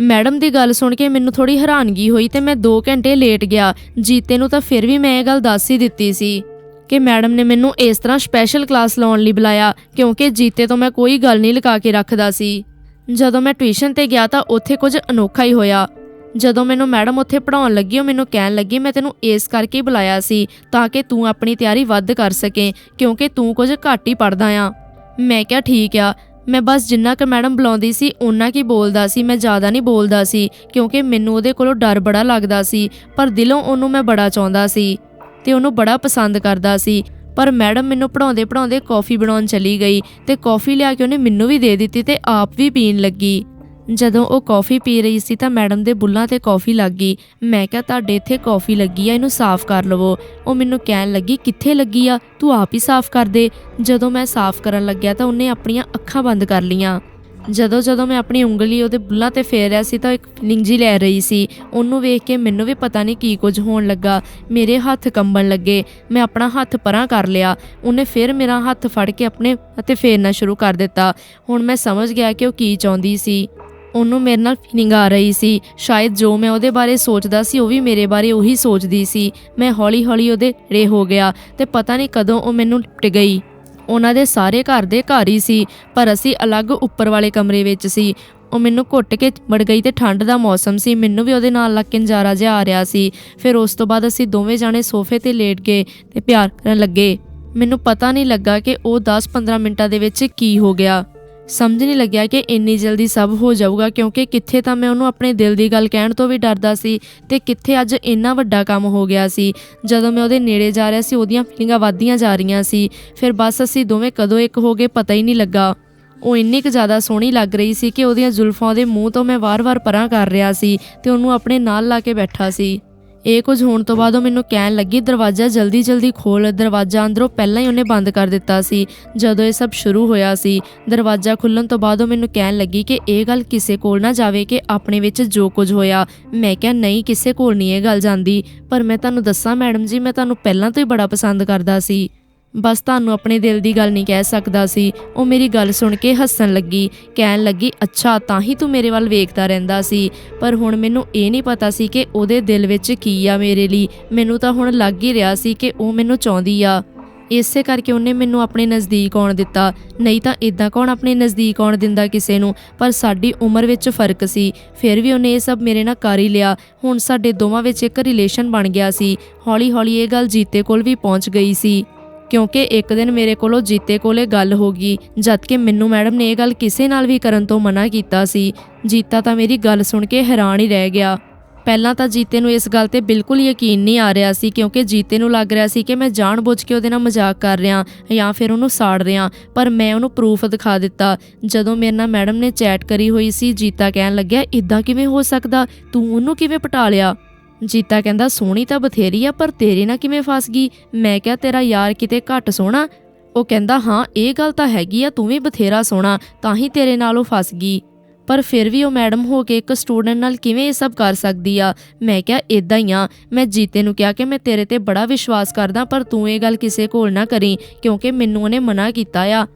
ਮੈਡਮ ਦੀ ਗੱਲ ਸੁਣ ਕੇ ਮੈਨੂੰ ਥੋੜੀ ਹੈਰਾਨਗੀ ਹੋਈ ਤੇ ਮੈਂ 2 ਘੰਟੇ ਲੇਟ ਗਿਆ। ਜੀਤੇ ਨੂੰ ਤਾਂ ਫਿਰ ਵੀ ਮੈਂ ਇਹ ਗੱਲ ਦੱਸ ਹੀ ਦਿੱਤੀ ਸੀ ਕਿ ਮੈਡਮ ਨੇ ਮੈਨੂੰ ਇਸ ਤਰ੍ਹਾਂ ਸਪੈਸ਼ਲ ਕਲਾਸ ਲਾਉਣ ਲਈ ਬੁਲਾਇਆ ਕਿਉਂਕਿ ਜੀਤੇ ਤੋਂ ਮੈਂ ਕੋਈ ਗੱਲ ਨਹੀਂ ਲੁਕਾ ਕੇ ਰੱਖਦਾ ਸੀ। ਜਦੋਂ ਮੈਂ ਟਿਊਸ਼ਨ ਤੇ ਗਿਆ ਤਾਂ ਉੱਥੇ ਕੁਝ ਅਨੋਖਾ ਹੀ ਹੋਇਆ। ਜਦੋਂ ਮੈਨੂੰ ਮੈਡਮ ਉੱਥੇ ਪੜਾਉਣ ਲੱਗੀ, ਉਹ ਮੈਨੂੰ ਕਹਿਣ ਲੱਗੀ, ਮੈਂ ਤੈਨੂੰ ਇਸ ਕਰਕੇ ਬੁਲਾਇਆ ਸੀ ਤਾਂ ਕਿ ਤੂੰ ਆਪਣੀ ਤਿਆਰੀ ਵੱਧ ਕਰ ਸਕੇ ਕਿਉਂਕਿ ਤੂੰ ਕੁਝ ਘੱਟ ਹੀ ਪੜਦਾ ਆ। ਮੈਂ ਕਿਹਾ, ਠੀਕ ਆ। ਮੈਂ ਬਸ ਜਿੰਨਾ ਕਿ ਮੈਡਮ ਬੁਲਾਉਂਦੀ ਸੀ ਉਹਨਾਂ ਕੀ ਬੋਲਦਾ ਸੀ। ਮੈਂ ਜ਼ਿਆਦਾ ਨਹੀਂ ਬੋਲਦਾ ਸੀ, ਕਿਉਂਕਿ ਮੈਨੂੰ ਉਹਦੇ ਕੋਲੋਂ ਡਰ ਬੜਾ ਲੱਗਦਾ ਸੀ, ਪਰ ਦਿਲੋਂ ਉਹਨੂੰ ਮੈਂ ਬੜਾ ਚਾਹੁੰਦਾ ਸੀ ਤੇ ਉਹਨੂੰ ਬੜਾ ਪਸੰਦ ਕਰਦਾ ਸੀ। ਪਰ ਮੈਡਮ ਮੈਨੂੰ ਪੜਾਉਂਦੇ ਪੜਾਉਂਦੇ ਕੌਫੀ ਬਣਾਉਣ ਚਲੀ ਗਈ ਤੇ ਕੌਫੀ ਲਿਆ ਕੇ ਉਹਨੇ ਮੈਨੂੰ ਵੀ ਦੇ ਦਿੱਤੀ ਤੇ ਆਪ ਵੀ ਪੀਣ ਲੱਗੀ। ਜਦੋਂ ਉਹ ਕੌਫੀ ਪੀ ਰਹੀ ਸੀ ਤਾਂ ਮੈਡਮ ਦੇ ਬੁੱਲਾਂ ਤੇ ਕੌਫੀ ਲੱਗ ਗਈ। ਮੈਂ ਕਿਹਾ, ਤੁਹਾਡੇ ਇੱਥੇ ਕੌਫੀ ਲੱਗੀ ਆ, ਇਹਨੂੰ ਸਾਫ਼ ਕਰ ਲਵੋ। ਉਹ ਮੈਨੂੰ ਕਹਿਣ ਲੱਗੀ, ਕਿੱਥੇ ਲੱਗੀ ਆ? ਤੂੰ ਆਪ ਹੀ ਸਾਫ਼ ਕਰ ਦੇ। ਜਦੋਂ ਮੈਂ ਸਾਫ਼ ਕਰਨ ਲੱਗਿਆ ਤਾਂ ਉਹਨੇ ਆਪਣੀਆਂ ਅੱਖਾਂ ਬੰਦ ਕਰ ਲੀਆਂ ਜਦੋਂ ਜਦੋਂ ਮੈਂ ਆਪਣੀ ਉਂਗਲੀ ਉਹਦੇ ਬੁੱਲਾਂ ਤੇ ਫੇਰ ਰਿਹਾ ਸੀ ਤਾਂ ਇੱਕ ਫੀਲਿੰਗ ਜੀ ਲੈ ਰਹੀ ਸੀ। ਉਹਨੂੰ ਵੇਖ ਕੇ ਮੈਨੂੰ ਵੀ ਪਤਾ ਨਹੀਂ ਕੀ ਕੁਝ ਹੋਣ ਲੱਗਾ। ਮੇਰੇ ਹੱਥ ਕੰਬਣ ਲੱਗੇ। ਮੈਂ ਆਪਣਾ ਹੱਥ ਪਰਾਂ ਕਰ ਲਿਆ। ਉਹਨੇ ਫਿਰ ਮੇਰਾ ਹੱਥ ਫੜ ਕੇ ਆਪਣੇ ਅਤੇ ਫੇਰਨਾ ਸ਼ੁਰੂ ਕਰ ਦਿੱਤਾ। ਹੁਣ ਮੈਂ ਸਮਝ ਗਿਆ ਕਿ ਉਹ ਕੀ ਚਾਹੁੰਦੀ ਸੀ। ਉਹਨੂੰ ਮੇਰੇ ਨਾਲ ਫੀਲਿੰਗ ਆ ਰਹੀ ਸੀ। ਸ਼ਾਇਦ ਜੋ ਮੈਂ ਉਹਦੇ ਬਾਰੇ ਸੋਚਦਾ ਸੀ, ਉਹ ਵੀ ਮੇਰੇ ਬਾਰੇ ਉਹੀ ਸੋਚਦੀ ਸੀ। ਮੈਂ ਹੌਲੀ-ਹੌਲੀ ਉਹਦੇ ਰੇ ਹੋ ਗਿਆ ਤੇ ਪਤਾ ਨਹੀਂ ਕਦੋਂ ਉਹ ਮੈਨੂੰ ਲਿਪਟ ਗਈ। ਉਹਨਾਂ ਦੇ ਸਾਰੇ ਘਰ ਦੇ ਘਰ ਹੀ ਸੀ, ਪਰ ਅਸੀਂ ਅਲੱਗ ਉੱਪਰ ਵਾਲੇ ਕਮਰੇ ਵਿੱਚ ਸੀ। ਉਹ ਮੈਨੂੰ ਘੁੱਟ ਕੇ ਮੜ ਗਈ ਤੇ ਠੰਡ ਦਾ ਮੌਸਮ ਸੀ। ਮੈਨੂੰ ਵੀ ਉਹਦੇ ਨਾਲ ਲੱਗ ਕੇ ਨਜ਼ਾਰਾ ਜਿਹਾ ਆ ਰਿਹਾ ਸੀ। ਫਿਰ ਉਸ ਤੋਂ ਬਾਅਦ ਅਸੀਂ ਦੋਵੇਂ ਜਾਣੇ ਸੋਫੇ ਤੇ ਲੇਟ ਗਏ ਤੇ ਪਿਆਰ ਕਰਨ ਲੱਗੇ। ਮੈਨੂੰ ਪਤਾ ਨਹੀਂ ਲੱਗਾ ਕਿ ਉਹ 10-15 ਮਿੰਟਾਂ ਦੇ ਵਿੱਚ ਕੀ ਹੋ ਗਿਆ। ਸਮਝ ਨਹੀਂ ਲੱਗਿਆ ਕਿ ਇੰਨੀ ਜਲਦੀ ਸਭ ਹੋ ਜਾਊਗਾ, ਕਿਉਂਕਿ ਕਿੱਥੇ ਤਾਂ ਮੈਂ ਉਹਨੂੰ ਆਪਣੇ ਦਿਲ ਦੀ ਗੱਲ ਕਹਿਣ ਤੋਂ ਵੀ ਡਰਦਾ ਸੀ ਤੇ ਕਿੱਥੇ ਅੱਜ ਇੰਨਾ ਵੱਡਾ ਕੰਮ ਹੋ ਗਿਆ ਸੀ। ਜਦੋਂ ਮੈਂ ਉਹਦੇ ਨੇੜੇ ਜਾ ਰਿਹਾ ਸੀ, ਉਹਦੀਆਂ ਫੀਲਿੰਗਾਂ ਵੱਧਦੀਆਂ ਜਾ ਰਹੀਆਂ ਸੀ। ਫਿਰ ਬਸ ਅਸੀਂ ਦੋਵੇਂ ਕਦੋਂ ਇੱਕ ਹੋ ਗਏ ਪਤਾ ਹੀ ਨਹੀਂ ਲੱਗਾ। ਉਹ ਇੰਨੀ ਕੁ ਜ਼ਿਆਦਾ ਸੋਹਣੀ ਲੱਗ ਰਹੀ ਸੀ ਕਿ ਉਹਦੀਆਂ ਜ਼ੁਲਫਾਂ ਉਹਦੇ ਮੂੰਹ ਤੋਂ ਮੈਂ ਵਾਰ-ਵਾਰ ਪਰਾਂ ਕਰ ਰਿਹਾ ਸੀ ਤੇ ਉਹਨੂੰ ਆਪਣੇ ਨਾਲ ਲਾ ਕੇ ਬੈਠਾ ਸੀ। ਇਹ ਕੁਝ ਹੋਣ ਤੋਂ ਬਾਅਦ ਉਹ ਮੈਨੂੰ ਕਹਿਣ ਲੱਗੀ, ਦਰਵਾਜ਼ਾ ਜਲਦੀ-ਜਲਦੀ ਖੋਲ ਦਰਵਾਜ਼ਾ ਅੰਦਰੋਂ ਪਹਿਲਾਂ ਹੀ ਉਹਨੇ ਬੰਦ ਕਰ ਦਿੱਤਾ ਸੀ, ਜਦੋਂ ਇਹ ਸਭ ਸ਼ੁਰੂ ਹੋਇਆ ਸੀ। ਦਰਵਾਜ਼ਾ ਖੁੱਲਣ ਤੋਂ ਬਾਅਦ ਉਹ ਮੈਨੂੰ ਕਹਿਣ ਲੱਗੀ ਕਿ ਇਹ ਗੱਲ ਕਿਸੇ ਕੋਲ ਨਾ ਜਾਵੇ ਕਿ ਆਪਣੇ ਵਿੱਚ ਜੋ ਕੁਝ ਹੋਇਆ। ਮੈਂ ਕਿਹਾ, ਨਹੀਂ, ਕਿਸੇ ਕੋਲ ਨਹੀਂ, ਇਹ ਗੱਲ ਜਾਂਦੀ। ਪਰ ਮੈਂ ਤੁਹਾਨੂੰ ਦੱਸਾਂ, ਮੈਡਮ ਜੀ, ਮੈਂ ਤੁਹਾਨੂੰ ਪਹਿਲਾਂ ਤੋਂ ਹੀ ਬੜਾ ਪਸੰਦ ਕਰਦਾ ਸੀ। ਬਸ ਤੁਹਾਨੂੰ ਆਪਣੇ ਦਿਲ ਦੀ ਗੱਲ ਨਹੀਂ ਕਹਿ ਸਕਦਾ ਸੀ। ਉਹ ਮੇਰੀ ਗੱਲ ਸੁਣ ਕੇ ਹੱਸਣ ਲੱਗੀ, ਕਹਿਣ ਲੱਗੀ, ਅੱਛਾ, ਤਾਂ ਹੀ ਤੂੰ ਮੇਰੇ ਵੱਲ ਵੇਖਦਾ ਰਹਿੰਦਾ ਸੀ। ਪਰ ਹੁਣ ਮੈਨੂੰ ਇਹ ਨਹੀਂ ਪਤਾ ਸੀ ਕਿ ਉਹਦੇ ਦਿਲ ਵਿੱਚ ਕੀ ਆ ਮੇਰੇ ਲਈ। ਮੈਨੂੰ ਤਾਂ ਹੁਣ ਲੱਗ ਹੀ ਰਿਹਾ ਸੀ ਕਿ ਉਹ ਮੈਨੂੰ ਚਾਹੁੰਦੀ ਆ। ਇਸੇ ਕਰਕੇ ਉਹਨੇ ਮੈਨੂੰ ਆਪਣੇ ਨਜ਼ਦੀਕ ਆਉਣ ਦਿੱਤਾ। ਨਹੀਂ ਤਾਂ ਇਦਾਂ ਕੌਣ ਆਪਣੇ ਨਜ਼ਦੀਕ ਆਉਣ ਦਿੰਦਾ ਕਿਸੇ ਨੂੰ? ਪਰ ਸਾਡੀ ਉਮਰ ਵਿੱਚ ਫ਼ਰਕ ਸੀ। ਫਿਰ ਵੀ ਉਹਨੇ ਇਹ ਸਭ ਮੇਰੇ ਨਾਲ ਕਰ ਹੀ ਲਿਆ। ਹੁਣ ਸਾਡੇ ਦੋਵਾਂ ਵਿੱਚ ਇੱਕ ਰਿਲੇਸ਼ਨ ਬਣ ਗਿਆ ਸੀ। ਹੌਲੀ-ਹੌਲੀ ਇਹ ਗੱਲ ਜੀਤੇ ਕੋਲ ਵੀ ਪਹੁੰਚ ਗਈ ਸੀ। ਕਿਉਂਕਿ ਇੱਕ ਦਿਨ ਮੇਰੇ ਕੋਲੋਂ ਜੀਤੇ ਕੋਲੇ ਗੱਲ ਹੋ ਗਈ ਜਦ ਕਿ ਮੈਨੂੰ ਮੈਡਮ ਨੇ ਇਹ ਗੱਲ ਕਿਸੇ ਨਾਲ ਵੀ ਕਰਨ ਤੋਂ ਮਨਾ ਕੀਤਾ ਸੀ। ਜੀਤਾ ਤਾਂ ਮੇਰੀ ਗੱਲ ਸੁਣ ਕੇ ਹੈਰਾਨ ਹੀ ਰਹਿ ਗਿਆ। ਪਹਿਲਾਂ ਤਾਂ ਜੀਤੇ ਨੂੰ ਇਸ ਗੱਲ ਤੇ ਬਿਲਕੁਲ ਯਕੀਨ ਨਹੀਂ ਆ ਰਿਹਾ ਸੀ, ਕਿਉਂਕਿ ਜੀਤੇ ਨੂੰ ਲੱਗ ਰਿਹਾ ਸੀ ਕਿ ਮੈਂ ਜਾਣਬੁੱਝ ਕੇ ਉਹਦੇ ਨਾਲ ਮਜ਼ਾਕ ਕਰ ਰਿਹਾ ਜਾਂ ਫਿਰ ਉਹਨੂੰ ਸਾੜ ਰਿਹਾ, ਪਰ ਮੈਂ ਉਹਨੂੰ ਪ੍ਰੂਫ ਦਿਖਾ ਦਿੱਤਾ। ਜਦੋਂ ਮੇਰੇ ਨਾਲ ਮੈਡਮ ਨੇ ਚੈਟ ਕਰੀ ਹੋਈ ਸੀ, ਜੀਤਾ ਕਹਿਣ ਲੱਗਿਆ ਇਦਾਂ ਕਿਵੇਂ ਹੋ ਸਕਦਾ? ਤੂੰ ਉਹਨੂੰ ਕਿਵੇਂ ਪਟਾ ਲਿਆ? ਜੀਤਾ ਕਹਿੰਦਾ, ਸੋਹਣੀ ਤਾਂ ਬਥੇਰੀ ਆ, ਪਰ ਤੇਰੇ ਨਾਲ ਕਿਵੇਂ ਫਸ ਗਈ? ਮੈਂ ਕਿਹਾ, ਤੇਰਾ ਯਾਰ ਕਿਤੇ ਘੱਟ ਸੋਹਣਾ। ਉਹ ਕਹਿੰਦਾ, ਹਾਂ, ਇਹ ਗੱਲ ਤਾਂ ਹੈਗੀ ਆ, ਤੂੰ ਵੀ ਬਥੇਰਾ ਸੋਹਣਾ, ਤਾਂ ਹੀ ਤੇਰੇ ਨਾਲ ਉਹ ਫਸ ਗਈ। ਪਰ ਫਿਰ ਵੀ ਉਹ ਮੈਡਮ ਹੋ ਕੇ ਇੱਕ ਸਟੂਡੈਂਟ ਨਾਲ ਕਿਵੇਂ ਇਹ ਸਭ ਕਰ ਸਕਦੀ ਆ? ਮੈਂ ਕਿਹਾ ਇਦਾਂ ਹੀ ਆ, ਮੈਂ ਜੀਤੇ ਨੂੰ ਕਿਹਾ ਕਿ ਮੈਂ ਤੇਰੇ ਤੇ ਬੜਾ ਵਿਸ਼ਵਾਸ ਕਰਦਾ, ਪਰ ਤੂੰ ਇਹ ਗੱਲ ਕਿਸੇ ਕੋਲ ਨਾ ਕਰੀ, ਕਿਉਂਕਿ ਮੈਨੂੰ ਉਹਨੇ ਮਨਾ ਕੀਤਾ ਆ।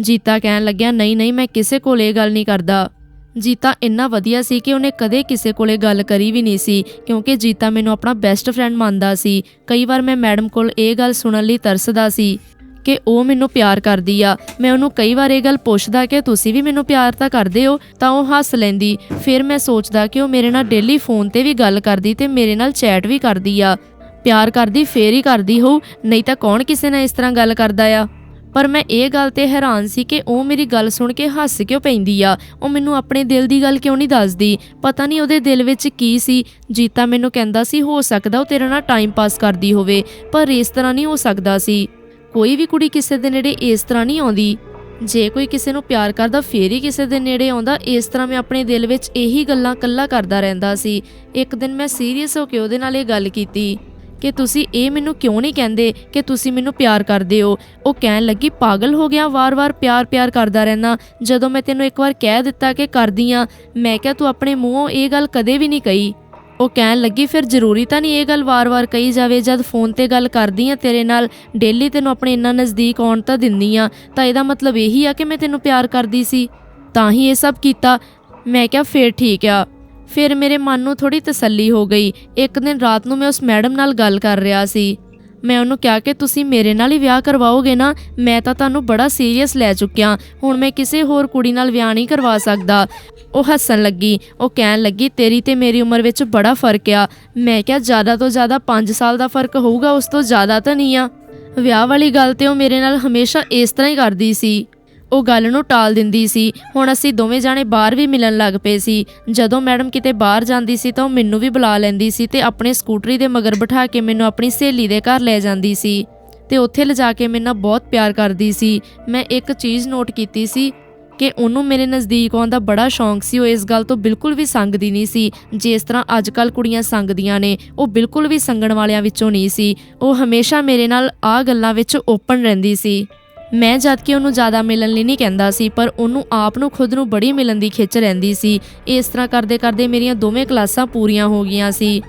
ਜੀਤਾ ਕਹਿਣ ਲੱਗਿਆ, ਨਹੀਂ ਨਹੀਂ, ਮੈਂ ਕਿਸੇ ਕੋਲ ਇਹ ਗੱਲ ਨਹੀਂ ਕਰਦਾ। ਜੀਤਾ ਇੰਨਾ ਵਧੀਆ ਸੀ ਕਿ ਉਹਨੇ ਕਦੇ ਕਿਸੇ ਕੋਲੇ ਗੱਲ ਕਰੀ ਵੀ ਨਹੀਂ ਸੀ, ਕਿਉਂਕਿ ਜੀਤਾ ਮੈਨੂੰ ਆਪਣਾ ਬੈਸਟ ਫਰੈਂਡ ਮੰਨਦਾ ਸੀ। ਕਈ ਵਾਰ ਮੈਂ ਮੈਡਮ ਕੋਲ ਇਹ ਗੱਲ ਸੁਣਨ ਲਈ ਤਰਸਦਾ ਸੀ ਕਿ ਉਹ ਮੈਨੂੰ ਪਿਆਰ ਕਰਦੀ ਆ। ਮੈਂ ਉਹਨੂੰ ਕਈ ਵਾਰ ਇਹ ਗੱਲ ਪੁੱਛਦਾ ਕਿ ਤੁਸੀਂ ਵੀ ਮੈਨੂੰ ਪਿਆਰ ਤਾਂ ਕਰਦੇ ਹੋ, ਤਾਂ ਉਹ ਹੱਸ ਲੈਂਦੀ। ਫਿਰ ਮੈਂ ਸੋਚਦਾ ਕਿ ਉਹ ਮੇਰੇ ਨਾਲ ਡੇਲੀ ਫੋਨ ਤੇ ਵੀ ਗੱਲ ਕਰਦੀ ਤੇ ਮੇਰੇ ਨਾਲ ਚੈਟ ਵੀ ਕਰਦੀ ਆ। ਪਿਆਰ ਕਰਦੀ, ਫੇਰ ਹੀ ਕਰਦੀ ਹੋਊ, ਨਹੀਂ ਤਾਂ ਕੌਣ ਕਿਸੇ ਨਾਲ ਇਸ ਤਰ੍ਹਾਂ ਗੱਲ ਕਰਦਾ ਆ? ਪਰ ਮੈਂ ਇਹ ਗੱਲ ਤੇ ਹੈਰਾਨ ਸੀ ਕਿ ਉਹ ਮੇਰੀ ਗੱਲ ਸੁਣ ਕੇ ਹੱਸ ਕਿਉਂ ਪੈਂਦੀ ਆ? ਉਹ ਮੈਨੂੰ ਆਪਣੇ ਦਿਲ ਦੀ ਗੱਲ ਕਿਉਂ ਨਹੀਂ ਦੱਸਦੀ? ਪਤਾ ਨਹੀਂ ਉਹਦੇ ਦਿਲ ਵਿੱਚ ਕੀ ਸੀ। ਜੀਤਾ ਮੈਨੂੰ ਕਹਿੰਦਾ ਸੀ, ਹੋ ਸਕਦਾ ਉਹ ਤੇਰੇ ਨਾਲ ਟਾਈਮ ਪਾਸ ਕਰਦੀ ਹੋਵੇ, ਪਰ ਇਸ ਤਰ੍ਹਾਂ ਨਹੀਂ ਹੋ ਸਕਦਾ ਸੀ। ਕੋਈ ਵੀ ਕੁੜੀ ਕਿਸੇ ਦੇ ਨੇੜੇ ਇਸ ਤਰ੍ਹਾਂ ਨਹੀਂ ਆਉਂਦੀ। ਜੇ ਕੋਈ ਕਿਸੇ ਨੂੰ ਪਿਆਰ ਕਰਦਾ, ਫੇਰ ਹੀ ਕਿਸੇ ਦੇ ਨੇੜੇ ਆਉਂਦਾ। ਇਸ ਤਰ੍ਹਾਂ ਮੈਂ ਆਪਣੇ ਦਿਲ ਵਿੱਚ ਇਹੀ ਗੱਲਾਂ ਕੱਲਾ ਕਰਦਾ ਰਹਿੰਦਾ ਸੀ। ਇੱਕ ਦਿਨ ਮੈਂ ਸੀਰੀਅਸ ਹੋ ਕੇ ਉਹਦੇ ਨਾਲ ਇਹ ਗੱਲ ਕੀਤੀ। ਕਿ ਤੁਸੀਂ ਇਹ ਮੈਨੂੰ ਕਿਉਂ ਨਹੀਂ ਕਹਿੰਦੇ ਕਿ ਤੁਸੀਂ ਮੈਨੂੰ ਪਿਆਰ ਕਰਦੇ ਹੋ? ਉਹ ਕਹਿਣ ਲੱਗੀ, ਪਾਗਲ ਹੋ ਗਿਆ, ਵਾਰ-ਵਾਰ ਪਿਆਰ-ਪਿਆਰ ਕਰਦਾ ਰਹਿਣਾ ਜਦੋਂ ਮੈਂ ਤੈਨੂੰ ਇੱਕ ਵਾਰ ਕਹਿ ਦਿੱਤਾ ਕਿ ਕਰਦੀ ਆ, ਮੈਂ ਕਿਹਾ ਤੂੰ ਆਪਣੇ ਮੂੰਹੋਂ ਇਹ ਗੱਲ ਕਦੇ ਵੀ ਨਹੀਂ ਕਹੀ। ਉਹ ਕਹਿਣ ਲੱਗੀ, ਫਿਰ ਜ਼ਰੂਰੀ ਤਾਂ ਨਹੀਂ ਇਹ ਗੱਲ ਵਾਰ-ਵਾਰ ਕਹੀ ਜਾਵੇ? ਜਦ ਫੋਨ ਤੇ ਗੱਲ ਕਰਦੀ ਆ ਤੇਰੇ ਨਾਲ, ਡੇਲੀ ਤੈਨੂੰ ਆਪਣੇ ਇੰਨਾ ਨਜ਼ਦੀਕ ਆਉਣ ਤਾਂ ਦਿੰਦੀ ਆ। ਤਾਂ ਇਹਦਾ ਮਤਲਬ ਇਹੀ ਆ ਕਿ ਮੈਂ ਤੈਨੂੰ ਪਿਆਰ ਕਰਦੀ ਸੀ? ਤਾਂ ਹੀ ਇਹ ਸਭ ਕੀਤਾ। ਮੈਂ ਕਿਹਾ, ਫੇਰ ਠੀਕ ਆ। ਫਿਰ ਮੇਰੇ ਮਨ ਨੂੰ ਥੋੜੀ ਤਸੱਲੀ ਹੋ ਗਈ। ਇੱਕ ਦਿਨ ਰਾਤ ਨੂੰ ਮੈਂ ਉਸ ਮੈਡਮ ਨਾਲ ਗੱਲ ਕਰ ਰਿਹਾ ਸੀ। ਮੈਂ ਉਹਨੂੰ ਕਿਹਾ ਕਿ ਤੁਸੀਂ ਮੇਰੇ ਨਾਲ ਹੀ ਵਿਆਹ ਕਰਵਾਓਗੇ ਨਾ, ਮੈਂ ਤਾਂ ਤੁਹਾਨੂੰ ਬੜਾ ਸੀਰੀਅਸ ਲੈ ਚੁੱਕਿਆ। ਹੁਣ ਮੈਂ ਕਿਸੇ ਹੋਰ ਕੁੜੀ ਨਾਲ ਵਿਆਹ ਨਹੀਂ ਕਰਵਾ ਸਕਦਾ। ਉਹ ਹੱਸਣ ਲੱਗੀ। ਉਹ ਕਹਿਣ ਲੱਗੀ, ਤੇਰੀ ਤੇ ਮੇਰੀ ਉਮਰ ਵਿੱਚ ਬੜਾ ਫ਼ਰਕ ਆ। ਮੈਂ ਕਿਹਾ, ਜ਼ਿਆਦਾ ਤੋਂ ਜ਼ਿਆਦਾ 5 ਸਾਲ ਦਾ ਫ਼ਰਕ ਹੋਊਗਾ, ਉਸ ਤੋਂ ਜ਼ਿਆਦਾ ਤਾਂ ਨਹੀਂ ਆ। ਵਿਆਹ ਵਾਲੀ ਗੱਲ ਤੇ ਉਹ ਮੇਰੇ ਨਾਲ ਹਮੇਸ਼ਾ ਇਸ ਤਰ੍ਹਾਂ ਹੀ ਕਰਦੀ ਸੀ। ਉਹ ਗੱਲ ਨੂੰ ਟਾਲ ਦਿੰਦੀ ਸੀ। ਹੁਣ ਅਸੀਂ ਦੋਵੇਂ ਜਾਣੇ ਬਾਹਰ ਵੀ ਮਿਲਣ ਲੱਗ ਪਏ ਸੀ। ਜਦੋਂ ਮੈਡਮ ਕਿਤੇ ਬਾਹਰ ਜਾਂਦੀ ਸੀ ਤਾਂ ਉਹ ਮੈਨੂੰ ਵੀ ਬੁਲਾ ਲੈਂਦੀ ਸੀ ਤੇ ਆਪਣੇ ਸਕੂਟਰੀ ਦੇ ਮਗਰ ਬਿਠਾ ਕੇ ਮੈਨੂੰ ਆਪਣੀ ਸਹੇਲੀ ਦੇ ਘਰ ਲੈ ਜਾਂਦੀ ਸੀ। ਤੇ ਉੱਥੇ ਲਿਜਾ ਕੇ ਮੇਰੇ ਨਾਲ ਬਹੁਤ ਪਿਆਰ ਕਰਦੀ ਸੀ। ਮੈਂ ਇੱਕ ਚੀਜ਼ ਨੋਟ ਕੀਤੀ ਸੀ ਕਿ ਉਹਨੂੰ ਮੇਰੇ ਨਜ਼ਦੀਕ ਆਉਣ ਦਾ ਬੜਾ ਸ਼ੌਂਕ ਸੀ। ਉਹ ਇਸ ਗੱਲ ਤੋਂ ਬਿਲਕੁਲ ਵੀ ਸੰਗਦੀ ਨਹੀਂ ਸੀ। ਜਿਸ ਤਰ੍ਹਾਂ ਅੱਜਕੱਲ ਕੁੜੀਆਂ ਸੰਗਦੀਆਂ ਨੇ, ਉਹ ਬਿਲਕੁਲ ਵੀ ਸੰਗਣ ਵਾਲਿਆਂ ਵਿੱਚੋਂ ਨਹੀਂ ਸੀ। ਉਹ ਹਮੇਸ਼ਾ ਮੇਰੇ ਨਾਲ ਆ ਗੱਲਾਂ ਵਿੱਚ ਓਪਨ ਰਹਿੰਦੀ ਸੀ। ਮੈਂ ਜਦ ਕਿ ਉਹਨੂੰ ਜ਼ਿਆਦਾ ਮਿਲਣ ਲਈ ਨਹੀਂ ਕਹਿੰਦਾ ਸੀ, ਪਰ ਉਹਨੂੰ ਆਪ ਨੂੰ ਖੁਦ ਨੂੰ ਬੜੀ ਮਿਲਣ ਦੀ ਖਿੱਚ ਰਹਿੰਦੀ ਸੀ। ਇਸ ਤਰ੍ਹਾਂ ਕਰਦੇ ਕਰਦੇ ਮੇਰੀਆਂ ਦੋਵੇਂ ਕਲਾਸਾਂ ਪੂਰੀਆਂ ਹੋ ਗਈਆਂ ਸੀ।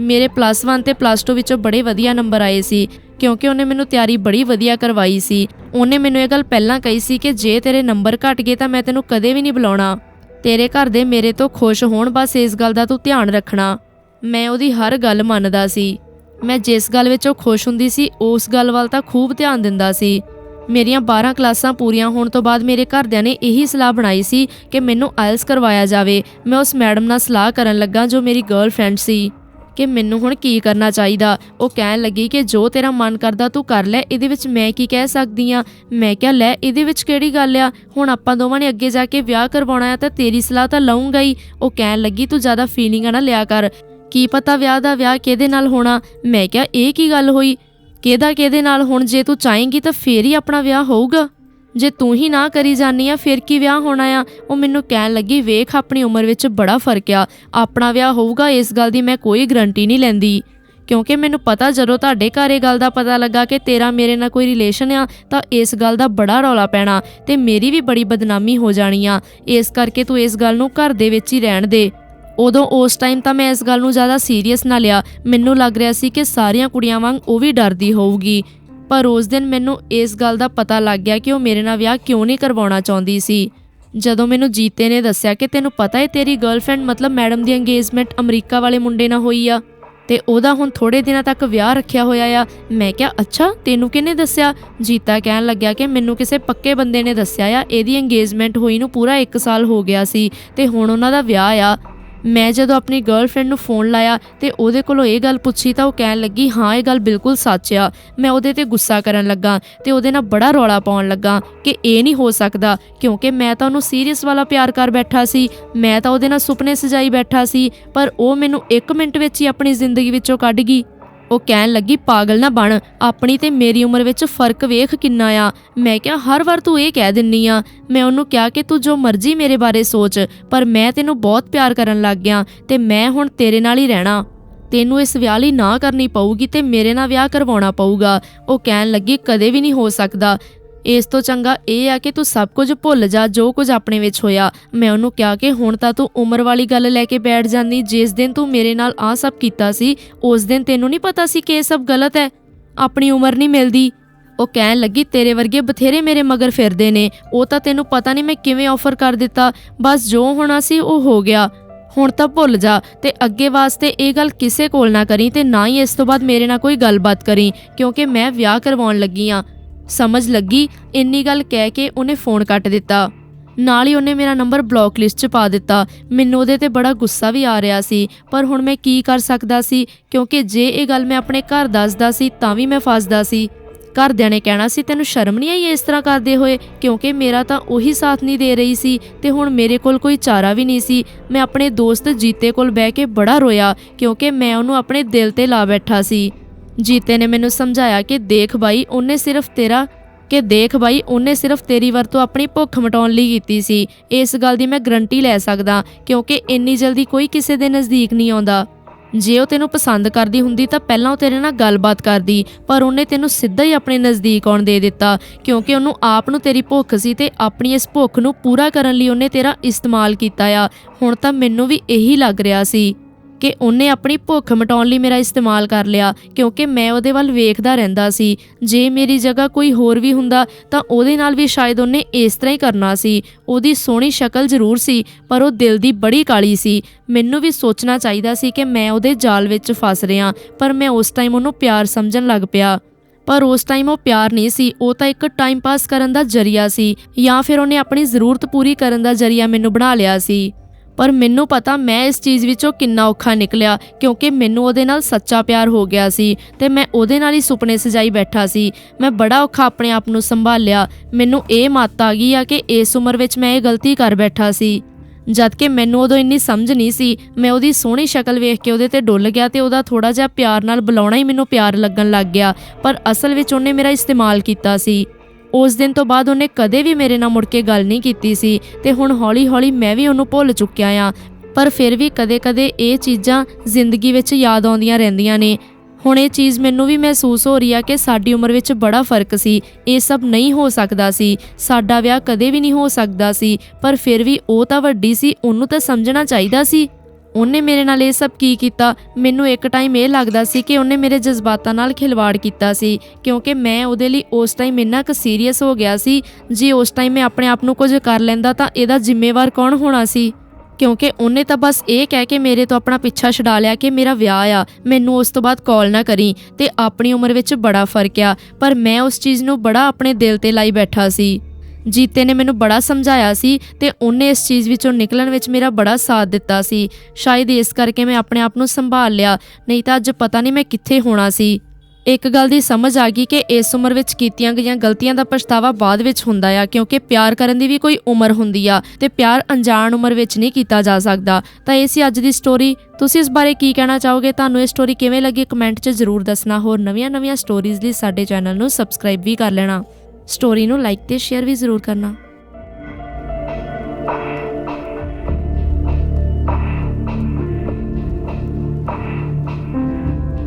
ਮੇਰੇ ਪਲੱਸ 1 ਤੇ ਪਲੱਸ 2 ਵਿੱਚੋਂ ਬੜੇ ਵਧੀਆ ਨੰਬਰ ਆਏ ਸੀ, ਕਿਉਂਕਿ ਉਹਨੇ ਮੈਨੂੰ ਤਿਆਰੀ ਬੜੀ ਵਧੀਆ ਕਰਵਾਈ ਸੀ। ਉਹਨੇ ਮੈਨੂੰ ਇਹ ਗੱਲ ਪਹਿਲਾਂ ਕਹੀ ਸੀ ਕਿ ਜੇ ਤੇਰੇ ਨੰਬਰ ਘਟ ਗਏ ਤਾਂ ਮੈਂ ਤੈਨੂੰ ਕਦੇ ਵੀ ਨਹੀਂ ਬੁਲਾਉਣਾ। ਤੇਰੇ ਘਰ ਦੇ ਮੇਰੇ ਤੋਂ ਖੁਸ਼ ਹੋਣ ਬਸ ਇਸ ਗੱਲ ਦਾ ਤੂੰ ਧਿਆਨ ਰੱਖਣਾ। ਮੈਂ ਉਹਦੀ ਹਰ ਗੱਲ ਮੰਨਦਾ ਸੀ। ਮੈਂ ਜਿਸ ਗੱਲ ਵਿੱਚ ਉਹ ਖੁਸ਼ ਹੁੰਦੀ ਸੀ, ਉਸ ਗੱਲ ਵੱਲ ਤਾਂ ਖੂਬ ਧਿਆਨ ਦਿੰਦਾ ਸੀ। ਮੇਰੀਆਂ 12 ਕਲਾਸਾਂ ਪੂਰੀਆਂ ਹੋਣ ਤੋਂ ਬਾਅਦ ਮੇਰੇ ਘਰਦਿਆਂ ਨੇ ਇਹੀ ਸਲਾਹ ਬਣਾਈ ਸੀ ਕਿ ਮੈਨੂੰ ਆਇਲਸ ਕਰਵਾਇਆ ਜਾਵੇ। ਮੈਂ ਉਸ ਮੈਡਮ ਨਾਲ ਸਲਾਹ ਕਰਨ ਲੱਗਾ ਜੋ ਮੇਰੀ ਗਰਲਫ੍ਰੈਂਡ ਸੀ ਕਿ ਮੈਨੂੰ ਹੁਣ ਕੀ ਕਰਨਾ ਚਾਹੀਦਾ। ਉਹ ਕਹਿਣ ਲੱਗੀ ਕਿ ਜੋ ਤੇਰਾ ਮਨ ਕਰਦਾ ਤੂੰ ਕਰ ਲੈ, ਇਹਦੇ ਵਿੱਚ ਮੈਂ ਕੀ ਕਹਿ ਸਕਦੀ ਆ ਮੈਂ ਕਿਹਾ, ਲੈ, ਇਹਦੇ ਵਿੱਚ ਕਿਹੜੀ ਗੱਲ ਆ? ਹੁਣ ਆਪਾਂ ਦੋਵਾਂ ਨੇ ਅੱਗੇ ਜਾ ਕੇ ਵਿਆਹ ਕਰਵਾਉਣਾ ਆ ਤਾਂ ਤੇਰੀ ਸਲਾਹ ਤਾਂ ਲਊਂਗਾ ਹੀ। ਉਹ ਕਹਿਣ ਲੱਗੀ, ਤੂੰ ਜ਼ਿਆਦਾ ਫੀਲਿੰਗਾਂ ਨਾ ਲਿਆ ਕਰ। ਕੀ ਪਤਾ ਵਿਆਹ ਦਾ ਵਿਆਹ ਕਿਹਦੇ ਨਾਲ ਹੋਣਾ? ਮੈਂ ਕਿਹਾ, ਇਹ ਕੀ ਗੱਲ ਹੋਈ? ਕਿਹਦਾ ਕਿਹਦੇ ਨਾਲ ਹੁਣ ਜੇ ਤੂੰ ਚਾਹੇਂਗੀ ਤਾਂ ਫੇਰ ਹੀ ਆਪਣਾ ਵਿਆਹ ਹੋਊਗਾ। ਜੇ ਤੂੰ ਹੀ ਨਾ ਕਰੀ ਜਾਨੀ ਆ, ਫਿਰ ਕੀ ਵਿਆਹ ਹੋਣਾ ਆ? ਉਹ ਮੈਨੂੰ ਕਹਿਣ ਲੱਗੀ, ਵੇਖ ਆਪਣੀ ਉਮਰ ਵਿੱਚ ਬੜਾ ਫ਼ਰਕ ਆ। ਆਪਣਾ ਵਿਆਹ ਹੋਊਗਾ, ਇਸ ਗੱਲ ਦੀ ਮੈਂ ਕੋਈ ਗਰੰਟੀ ਨਹੀਂ ਲੈਂਦੀ। ਕਿਉਂਕਿ ਮੈਨੂੰ ਪਤਾ ਜਦੋਂ ਤੁਹਾਡੇ ਘਰ ਇਹ ਗੱਲ ਦਾ ਪਤਾ ਲੱਗਾ ਕਿ ਤੇਰਾ ਮੇਰੇ ਨਾਲ ਕੋਈ ਰਿਲੇਸ਼ਨ ਆ, ਤਾਂ ਇਸ ਗੱਲ ਦਾ ਬੜਾ ਰੌਲਾ ਪੈਣਾ ਤੇ ਮੇਰੀ ਵੀ ਬੜੀ ਬਦਨਾਮੀ ਹੋ ਜਾਣੀ ਆ। ਇਸ ਕਰਕੇ ਤੂੰ ਇਸ ਗੱਲ ਨੂੰ ਘਰ ਦੇ ਵਿੱਚ ਹੀ ਰਹਿਣ ਦੇ। ਉਦੋਂ ਉਸ ਟਾਈਮ ਤਾਂ ਮੈਂ ਇਸ ਗੱਲ ਨੂੰ ਜ਼ਿਆਦਾ ਸੀਰੀਅਸ ਨਾ ਲਿਆ। ਮੈਨੂੰ ਲੱਗ ਰਿਹਾ ਸੀ ਕਿ ਸਾਰੀਆਂ ਕੁੜੀਆਂ ਵਾਂਗ ਉਹ ਵੀ ਡਰਦੀ ਹੋਊਗੀ। ਪਰ ਉਸ ਦਿਨ ਮੈਨੂੰ ਇਸ ਗੱਲ ਦਾ ਪਤਾ ਲੱਗ ਗਿਆ ਕਿ ਉਹ ਮੇਰੇ ਨਾਲ ਵਿਆਹ ਕਿਉਂ ਨਹੀਂ ਕਰਵਾਉਣਾ ਚਾਹੁੰਦੀ ਸੀ। ਜਦੋਂ ਮੈਨੂੰ ਜੀਤੇ ਨੇ ਦੱਸਿਆ ਕਿ ਤੈਨੂੰ ਪਤਾ ਹੈ ਤੇਰੀ ਗਰਲਫ੍ਰੈਂਡ ਮਤਲਬ ਮੈਡਮ ਦੀ ਇੰਗੇਜਮੈਂਟ ਅਮਰੀਕਾ ਵਾਲੇ ਮੁੰਡੇ ਨਾਲ ਹੋਈ ਆ, ਤੇ ਉਹਦਾ ਹੁਣ ਥੋੜੇ ਦਿਨਾਂ ਤੱਕ ਵਿਆਹ ਰੱਖਿਆ ਹੋਇਆ ਆ, ਮੈਂ ਕਿਹਾ, ਅੱਛਾ, ਤੈਨੂੰ ਕਿਹਨੇ ਦੱਸਿਆ? ਜੀਤਾ ਕਹਿਣ ਲੱਗਿਆ ਕਿ ਮੈਨੂੰ ਕਿਸੇ ਪੱਕੇ ਬੰਦੇ ਨੇ ਦੱਸਿਆ ਆ, ਇਹਦੀ ਇੰਗੇਜਮੈਂਟ ਹੋਈ ਨੂੰ ਪੂਰਾ 1 ਸਾਲ ਹੋ ਗਿਆ ਸੀ, ਤੇ ਹੁਣ ਉਹਨਾਂ ਦਾ ਵਿਆਹ ਆ। ਮੈਂ ਜਦੋਂ ਆਪਣੀ ਗਰਲਫ੍ਰੈਂਡ ਨੂੰ ਫੋਨ ਲਾਇਆ ਤੇ ਉਹਦੇ ਕੋਲੋਂ ਇਹ ਗੱਲ ਪੁੱਛੀ ਤਾਂ ਉਹ ਕਹਿਣ ਲੱਗੀ, ਹਾਂ, ਇਹ ਗੱਲ ਬਿਲਕੁਲ ਸੱਚ ਆ। ਮੈਂ ਉਹਦੇ ਤੇ ਗੁੱਸਾ ਕਰਨ ਲੱਗਾ ਤੇ ਉਹਦੇ ਨਾਲ ਬੜਾ ਰੌਲਾ ਪਾਉਣ ਲੱਗਾ ਕਿ ਇਹ ਨਹੀਂ ਹੋ ਸਕਦਾ ਕਿਉਂਕਿ ਮੈਂ ਤਾਂ ਉਹਨੂੰ ਸੀਰੀਅਸ ਵਾਲਾ ਪਿਆਰ ਕਰ ਬੈਠਾ ਸੀ, ਮੈਂ ਤਾਂ ਉਹਦੇ ਨਾਲ ਸੁਪਨੇ ਸਜਾਈ ਬੈਠਾ ਸੀ, ਪਰ ਉਹ ਮੈਨੂੰ 1 ਮਿੰਟ ਵਿੱਚ ਹੀ ਆਪਣੀ ਜ਼ਿੰਦਗੀ ਵਿੱਚੋਂ ਕੱਢ ਗਈ। ਉਹ ਕਹਿਣ ਲੱਗੀ, ਪਾਗਲ ਨਾ ਬਣ, ਆਪਣੀ ਤੇ ਮੇਰੀ ਉਮਰ ਵਿੱਚ ਫ਼ਰਕ ਵੇਖ ਕਿੰਨਾ ਆ। ਮੈਂ ਕਿਹਾ, ਹਰ ਵਾਰ ਤੂੰ ਇਹ ਕਹਿ ਦਿੰਨੀ ਆ, ਮੈਂ ਉਹਨੂੰ ਕਿਹਾ ਕਿ ਤੂੰ ਜੋ ਮਰਜ਼ੀ ਮੇਰੇ ਬਾਰੇ ਸੋਚ, ਪਰ ਮੈਂ ਤੈਨੂੰ ਬਹੁਤ ਪਿਆਰ ਕਰਨ ਲੱਗ ਗਿਆ ਤੇ ਮੈਂ ਹੁਣ ਤੇਰੇ ਨਾਲ ਹੀ ਰਹਿਣਾ। ਤੈਨੂੰ ਇਸ ਵਿਆਹ ਲਈ ਨਾ ਕਰਨੀ ਪਊਗੀ ਤੇ ਮੇਰੇ ਨਾਲ ਵਿਆਹ ਕਰਵਾਉਣਾ ਪਊਗਾ। ਉਹ ਕਹਿਣ ਲੱਗੀ, ਕਦੇ ਵੀ ਨਹੀਂ ਹੋ ਸਕਦਾ। ਇਸ ਤੋਂ ਚੰਗਾ ਇਹ ਆ ਕਿ ਤੂੰ ਸਭ ਕੁਝ ਭੁੱਲ ਜਾ, ਜੋ ਕੁਝ ਆਪਣੇ ਵਿੱਚ ਹੋਇਆ। ਮੈਂ ਉਹਨੂੰ ਕਿਹਾ ਕਿ ਹੁਣ ਤਾਂ ਤੂੰ ਉਮਰ ਵਾਲੀ ਗੱਲ ਲੈ ਕੇ ਬੈਠ ਜਾਂਦੀ। ਜਿਸ ਦਿਨ ਤੂੰ ਮੇਰੇ ਨਾਲ ਆ ਸਭ ਕੀਤਾ ਸੀ, ਉਸ ਦਿਨ ਤੈਨੂੰ ਨਹੀਂ ਪਤਾ ਸੀ ਕਿ ਇਹ ਸਭ ਗਲਤ ਹੈ। ਆਪਣੀ ਉਮਰ ਨਹੀਂ ਮਿਲਦੀ। ਉਹ ਕਹਿਣ ਲੱਗੀ, ਤੇਰੇ ਵਰਗੇ ਬਥੇਰੇ ਮੇਰੇ ਮਗਰ ਫਿਰਦੇ ਨੇ। ਉਹ ਤਾਂ ਤੈਨੂੰ ਪਤਾ ਨਹੀਂ ਮੈਂ ਕਿਵੇਂ ਆਫਰ ਕਰ ਦਿੱਤਾ। ਬਸ ਜੋ ਹੋਣਾ ਸੀ ਉਹ ਹੋ ਗਿਆ। ਹੁਣ ਤਾਂ ਭੁੱਲ ਜਾ ਤੇ ਅੱਗੇ ਵਾਸਤੇ ਇਹ ਗੱਲ ਕਿਸੇ ਕੋਲ ਨਾ ਕਰੀ ਤੇ ਨਾ ਹੀ ਇਸ ਤੋਂ ਬਾਅਦ ਮੇਰੇ ਨਾਲ ਕੋਈ ਗੱਲਬਾਤ ਕਰੀ, ਕਿਉਂਕਿ ਮੈਂ ਵਿਆਹ ਕਰਵਾਉਣ ਲੱਗੀ ਆ। ਸਮਝ ਲੱਗੀ, ਇੰਨੀ ਗੱਲ ਕਹਿ ਕੇ ਉਹਨੇ ਫੋਨ ਕੱਟ ਦਿੱਤਾ। ਨਾਲ ਹੀ ਉਹਨੇ ਮੇਰਾ ਨੰਬਰ ਬਲੌਕ ਲਿਸਟ 'ਚ ਪਾ ਦਿੱਤਾ। ਮੈਨੂੰ ਉਹਦੇ ਤੇ ਬੜਾ ਗੁੱਸਾ ਵੀ ਆ ਰਿਹਾ ਸੀ, ਪਰ ਹੁਣ ਮੈਂ ਕੀ ਕਰ ਸਕਦਾ ਸੀ? ਕਿਉਂਕਿ ਜੇ ਇਹ ਗੱਲ ਮੈਂ ਆਪਣੇ ਘਰ ਦੱਸਦਾ ਸੀ, ਤਾਂ ਵੀ ਮੈਂ ਫਸਦਾ ਸੀ। ਘਰਦਿਆਂ ਨੇ ਕਹਿਣਾ ਸੀ, ਤੈਨੂੰ ਸ਼ਰਮ ਨਹੀਂ ਆਈ ਇਸ ਤਰ੍ਹਾਂ ਕਰਦੇ ਹੋਏ? ਕਿਉਂਕਿ ਮੇਰਾ ਤਾਂ ਉਹੀ ਸਾਥ ਨਹੀਂ ਦੇ ਰਹੀ ਸੀ ਤੇ ਹੁਣ ਮੇਰੇ ਕੋਲ ਕੋਈ ਚਾਰਾ ਵੀ ਨਹੀਂ ਸੀ। ਮੈਂ ਆਪਣੇ ਦੋਸਤ ਜੀਤੇ ਕੋਲ ਬਹਿ ਕੇ ਬੜਾ ਰੋਇਆ, ਕਿਉਂਕਿ ਮੈਂ ਉਹਨੂੰ ਆਪਣੇ ਦਿਲ ਤੇ ਲਾ ਬੈਠਾ ਸੀ। ਜੀਤੇ ਨੇ ਮੈਨੂੰ ਸਮਝਾਇਆ ਕਿ ਦੇਖ ਬਾਈ, ਉਹਨੇ ਸਿਰਫ ਤੇਰਾ, ਕਿ ਦੇਖ ਬਾਈ, ਉਹਨੇ ਸਿਰਫ ਤੇਰੀ ਵਰਤੋਂ ਆਪਣੀ ਭੁੱਖ ਮਟਾਉਣ ਲਈ ਕੀਤੀ ਸੀ। ਇਸ ਗੱਲ ਦੀ ਮੈਂ ਗਰੰਟੀ ਲੈ ਸਕਦਾ, ਕਿਉਂਕਿ ਇੰਨੀ ਜਲਦੀ ਕੋਈ ਕਿਸੇ ਦੇ ਨਜ਼ਦੀਕ ਨਹੀਂ ਆਉਂਦਾ। ਜੇ ਉਹ ਤੈਨੂੰ ਪਸੰਦ ਕਰਦੀ ਹੁੰਦੀ ਤਾਂ ਪਹਿਲਾਂ ਉਹ ਤੇਰੇ ਨਾਲ ਗੱਲਬਾਤ ਕਰਦੀ, ਪਰ ਉਹਨੇ ਤੈਨੂੰ ਸਿੱਧਾ ਹੀ ਆਪਣੇ ਨਜ਼ਦੀਕ ਆਉਣ ਦੇ ਦਿੱਤਾ, ਕਿਉਂਕਿ ਉਹਨੂੰ ਆਪ ਨੂੰ ਤੇਰੀ ਭੁੱਖ ਸੀ ਤੇ ਆਪਣੀ ਇਸ ਭੁੱਖ ਨੂੰ ਪੂਰਾ ਕਰਨ ਲਈ ਉਹਨੇ ਤੇਰਾ ਇਸਤੇਮਾਲ ਕੀਤਾ ਆ। ਹੁਣ ਤਾਂ ਮੈਨੂੰ ਵੀ ਇਹੀ ਲੱਗ ਰਿਹਾ ਸੀ। ਕਿ ਉਹਨੇ ਆਪਣੀ ਭੁੱਖ ਮਿਟਾਉਣ ਲਈ ਮੇਰਾ ਇਸਤੇਮਾਲ ਕਰ ਲਿਆ, ਕਿਉਂਕਿ ਮੈਂ ਉਹਦੇ ਵੱਲ ਵੇਖਦਾ ਰਹਿੰਦਾ ਸੀ। ਜੇ ਮੇਰੀ ਜਗ੍ਹਾ ਕੋਈ ਹੋਰ ਵੀ ਹੁੰਦਾ, ਤਾਂ ਉਹਦੇ ਨਾਲ ਵੀ ਸ਼ਾਇਦ ਉਹਨੇ ਇਸ ਤਰ੍ਹਾਂ ਹੀ ਕਰਨਾ ਸੀ। ਉਹਦੀ ਸੋਹਣੀ ਸ਼ਕਲ ਜ਼ਰੂਰ ਸੀ, ਪਰ ਉਹ ਦਿਲ ਦੀ ਬੜੀ ਕਾਲੀ ਸੀ। ਮੈਨੂੰ ਵੀ ਸੋਚਣਾ ਚਾਹੀਦਾ ਸੀ ਕਿ ਮੈਂ ਉਹਦੇ ਜਾਲ ਵਿੱਚ ਫਸ ਰਿਹਾ, ਪਰ ਮੈਂ ਉਸ ਟਾਈਮ ਉਹਨੂੰ ਪਿਆਰ ਸਮਝਣ ਲੱਗ ਪਿਆ। ਪਰ ਉਸ ਟਾਈਮ ਉਹ ਪਿਆਰ ਨਹੀਂ ਸੀ, ਉਹ ਤਾਂ ਇੱਕ ਟਾਈਮ ਪਾਸ ਕਰਨ ਦਾ ਜ਼ਰੀਆ ਸੀ, ਜਾਂ ਫਿਰ ਉਹਨੇ ਆਪਣੀ ਜ਼ਰੂਰਤ ਪੂਰੀ ਕਰਨ ਦਾ ਜ਼ਰੀਆ ਮੈਨੂੰ ਬਣਾ ਲਿਆ ਸੀ। ਪਰ ਮੈਨੂੰ ਪਤਾ ਮੈਂ ਇਸ ਚੀਜ਼ ਵਿੱਚੋਂ ਕਿੰਨਾ ਔਖਾ ਨਿਕਲਿਆ, ਕਿਉਂਕਿ ਮੈਨੂੰ ਉਹਦੇ ਨਾਲ ਸੱਚਾ ਪਿਆਰ ਹੋ ਗਿਆ ਸੀ ਤੇ ਮੈਂ ਉਹਦੇ ਨਾਲ ਹੀ ਸੁਪਨੇ ਸਜਾਈ ਬੈਠਾ ਸੀ। ਮੈਂ ਬੜਾ ਔਖਾ ਆਪਣੇ ਆਪ ਨੂੰ ਸੰਭਾਲਿਆ। ਮੈਨੂੰ ਇਹ ਮੱਤ ਆ ਗਈ ਆ ਕਿ ਇਸ ਉਮਰ ਵਿੱਚ ਮੈਂ ਇਹ ਗਲਤੀ ਕਰ ਬੈਠਾ ਸੀ। ਜਦ ਕਿ ਮੈਨੂੰ ਉਦੋਂ ਇੰਨੀ ਸਮਝ ਨਹੀਂ ਸੀ, ਮੈਂ ਉਹਦੀ ਸੋਹਣੀ ਸ਼ਕਲ ਵੇਖ ਕੇ ਉਹਦੇ ਤੇ ਡੁੱਲ ਗਿਆ ਤੇ ਉਹਦਾ ਥੋੜਾ ਜਿਹਾ ਪਿਆਰ ਨਾਲ ਬੁਲਾਉਣਾ ਹੀ ਮੈਨੂੰ ਪਿਆਰ ਲੱਗਣ ਲੱਗ ਗਿਆ, ਪਰ ਅਸਲ ਵਿੱਚ ਉਹਨੇ ਮੇਰਾ ਇਸਤੇਮਾਲ ਕੀਤਾ ਸੀ। ਉਸ ਦਿਨ ਤੋਂ ਬਾਅਦ ਉਹਨੇ ਕਦੇ ਵੀ ਮੇਰੇ ਨਾਲ ਮੁੜ ਕੇ ਗੱਲ ਨਹੀਂ ਕੀਤੀ ਸੀ ਤੇ ਹੁਣ ਹੌਲੀ-ਹੌਲੀ ਮੈਂ ਵੀ ਉਹਨੂੰ ਭੁੱਲ ਚੁੱਕਿਆ ਆ। ਪਰ ਫਿਰ ਵੀ ਕਦੇ-ਕਦੇ ਇਹ ਚੀਜ਼ਾਂ ਜ਼ਿੰਦਗੀ ਵਿੱਚ ਯਾਦ ਆਉਂਦੀਆਂ ਰਹਿੰਦੀਆਂ ਨੇ। ਹੁਣ ਇਹ ਚੀਜ਼ ਮੈਨੂੰ ਵੀ ਮਹਿਸੂਸ ਹੋ ਰਹੀ ਆ ਕਿ ਸਾਡੀ ਉਮਰ ਵਿੱਚ ਬੜਾ ਫ਼ਰਕ ਸੀ। ਇਹ ਸਭ ਨਹੀਂ ਹੋ ਸਕਦਾ ਸੀ। ਸਾਡਾ ਵਿਆਹ ਕਦੇ ਵੀ ਨਹੀਂ ਹੋ ਸਕਦਾ ਸੀ। ਪਰ ਫਿਰ ਵੀ ਉਹ ਤਾਂ ਵੱਡੀ ਸੀ, ਉਹਨੂੰ ਤਾਂ ਸਮਝਣਾ ਚਾਹੀਦਾ ਸੀ। ਉਹਨੇ ਮੇਰੇ ਨਾਲ ਇਹ ਸਭ ਕੀ ਕੀਤਾ? ਮੈਨੂੰ ਇੱਕ ਟਾਈਮ ਇਹ ਲੱਗਦਾ ਸੀ ਕਿ ਉਹਨੇ ਮੇਰੇ ਜਜ਼ਬਾਤਾਂ ਨਾਲ ਖਿਲਵਾੜ ਕੀਤਾ ਸੀ, ਕਿਉਂਕਿ ਮੈਂ ਉਹਦੇ ਲਈ ਉਸ ਟਾਈਮ ਇੰਨਾ ਕੁ ਸੀਰੀਅਸ ਹੋ ਗਿਆ ਸੀ, ਜੇ ਉਸ ਟਾਈਮ ਮੈਂ ਆਪਣੇ ਆਪ ਨੂੰ ਕੁਝ ਕਰ ਲੈਂਦਾ ਤਾਂ ਇਹਦਾ ਜ਼ਿੰਮੇਵਾਰ ਕੌਣ ਹੋਣਾ ਸੀ? ਕਿਉਂਕਿ ਉਹਨੇ ਤਾਂ ਬਸ ਇਹ ਕਹਿ ਕੇ ਮੇਰੇ ਤੋਂ ਆਪਣਾ ਪਿੱਛਾ ਛਡਾ ਲਿਆ ਕਿ ਮੇਰਾ ਵਿਆਹ ਆ, ਮੈਨੂੰ ਉਸ ਤੋਂ ਬਾਅਦ ਕਾਲ ਨਾ ਕਰੀ ਤੇ ਆਪਣੀ ਉਮਰ ਵਿੱਚ ਬੜਾ ਫ਼ਰਕ ਆ, ਪਰ ਮੈਂ ਉਸ ਚੀਜ਼ ਨੂੰ ਬੜਾ ਆਪਣੇ ਦਿਲ ਤੇ ਲਾਈ ਬੈਠਾ ਸੀ। ਜੀਤੇ ਨੇ ਮੈਨੂੰ ਬੜਾ ਸਮਝਾਇਆ ਸੀ ਤੇ ਉਹਨੇ ਇਸ ਚੀਜ਼ ਵਿੱਚੋਂ ਨਿਕਲਣ ਵਿੱਚ ਮੇਰਾ ਬੜਾ ਸਾਥ ਦਿੱਤਾ ਸੀ। ਸ਼ਾਇਦ ਇਸ ਕਰਕੇ ਮੈਂ ਆਪਣੇ ਆਪ ਨੂੰ ਸੰਭਾਲ ਲਿਆ, ਨਹੀਂ ਤਾਂ ਅੱਜ ਪਤਾ ਨਹੀਂ ਮੈਂ ਕਿੱਥੇ ਹੋਣਾ ਸੀ। ਇੱਕ ਗੱਲ ਦੀ ਸਮਝ ਆ ਗਈ ਕਿ ਇਸ ਉਮਰ ਵਿੱਚ ਕੀਤੀਆਂ ਗਈਆਂ ਗਲਤੀਆਂ ਦਾ ਪਛਤਾਵਾ ਬਾਅਦ ਵਿੱਚ ਹੁੰਦਾ ਆ, ਕਿਉਂਕਿ ਪਿਆਰ ਕਰਨ ਦੀ ਵੀ ਕੋਈ ਉਮਰ ਹੁੰਦੀ ਆ ਤੇ ਪਿਆਰ ਅਣਜਾਣ ਉਮਰ ਵਿੱਚ ਨਹੀਂ ਕੀਤਾ ਜਾ ਸਕਦਾ। ਤਾਂ ਇਹ ਸੀ ਅੱਜ ਦੀ ਸਟੋਰੀ ਤੁਸੀਂ ਇਸ ਬਾਰੇ ਕੀ ਕਹਿਣਾ ਚਾਹੋਗੇ? ਤੁਹਾਨੂੰ ਇਹ ਸਟੋਰੀ ਕਿਵੇਂ ਲੱਗੀ? ਕਮੈਂਟ 'ਚ ਜ਼ਰੂਰ ਦੱਸਣਾ। ਹੋਰ ਨਵੀਆਂ-ਨਵੀਆਂ ਸਟੋਰੀਜ਼ ਲਈ ਸਾਡੇ ਚੈਨਲ ਨੂੰ ਸਬਸਕ੍ਰਾਈਬ ਵੀ ਕਰ ਲੈਣਾ। ਸਟੋਰੀ ਨੂੰ ਲਾਈਕ ਤੇ ਸ਼ੇਅਰ ਵੀ ਜ਼ਰੂਰ ਕਰਨਾ।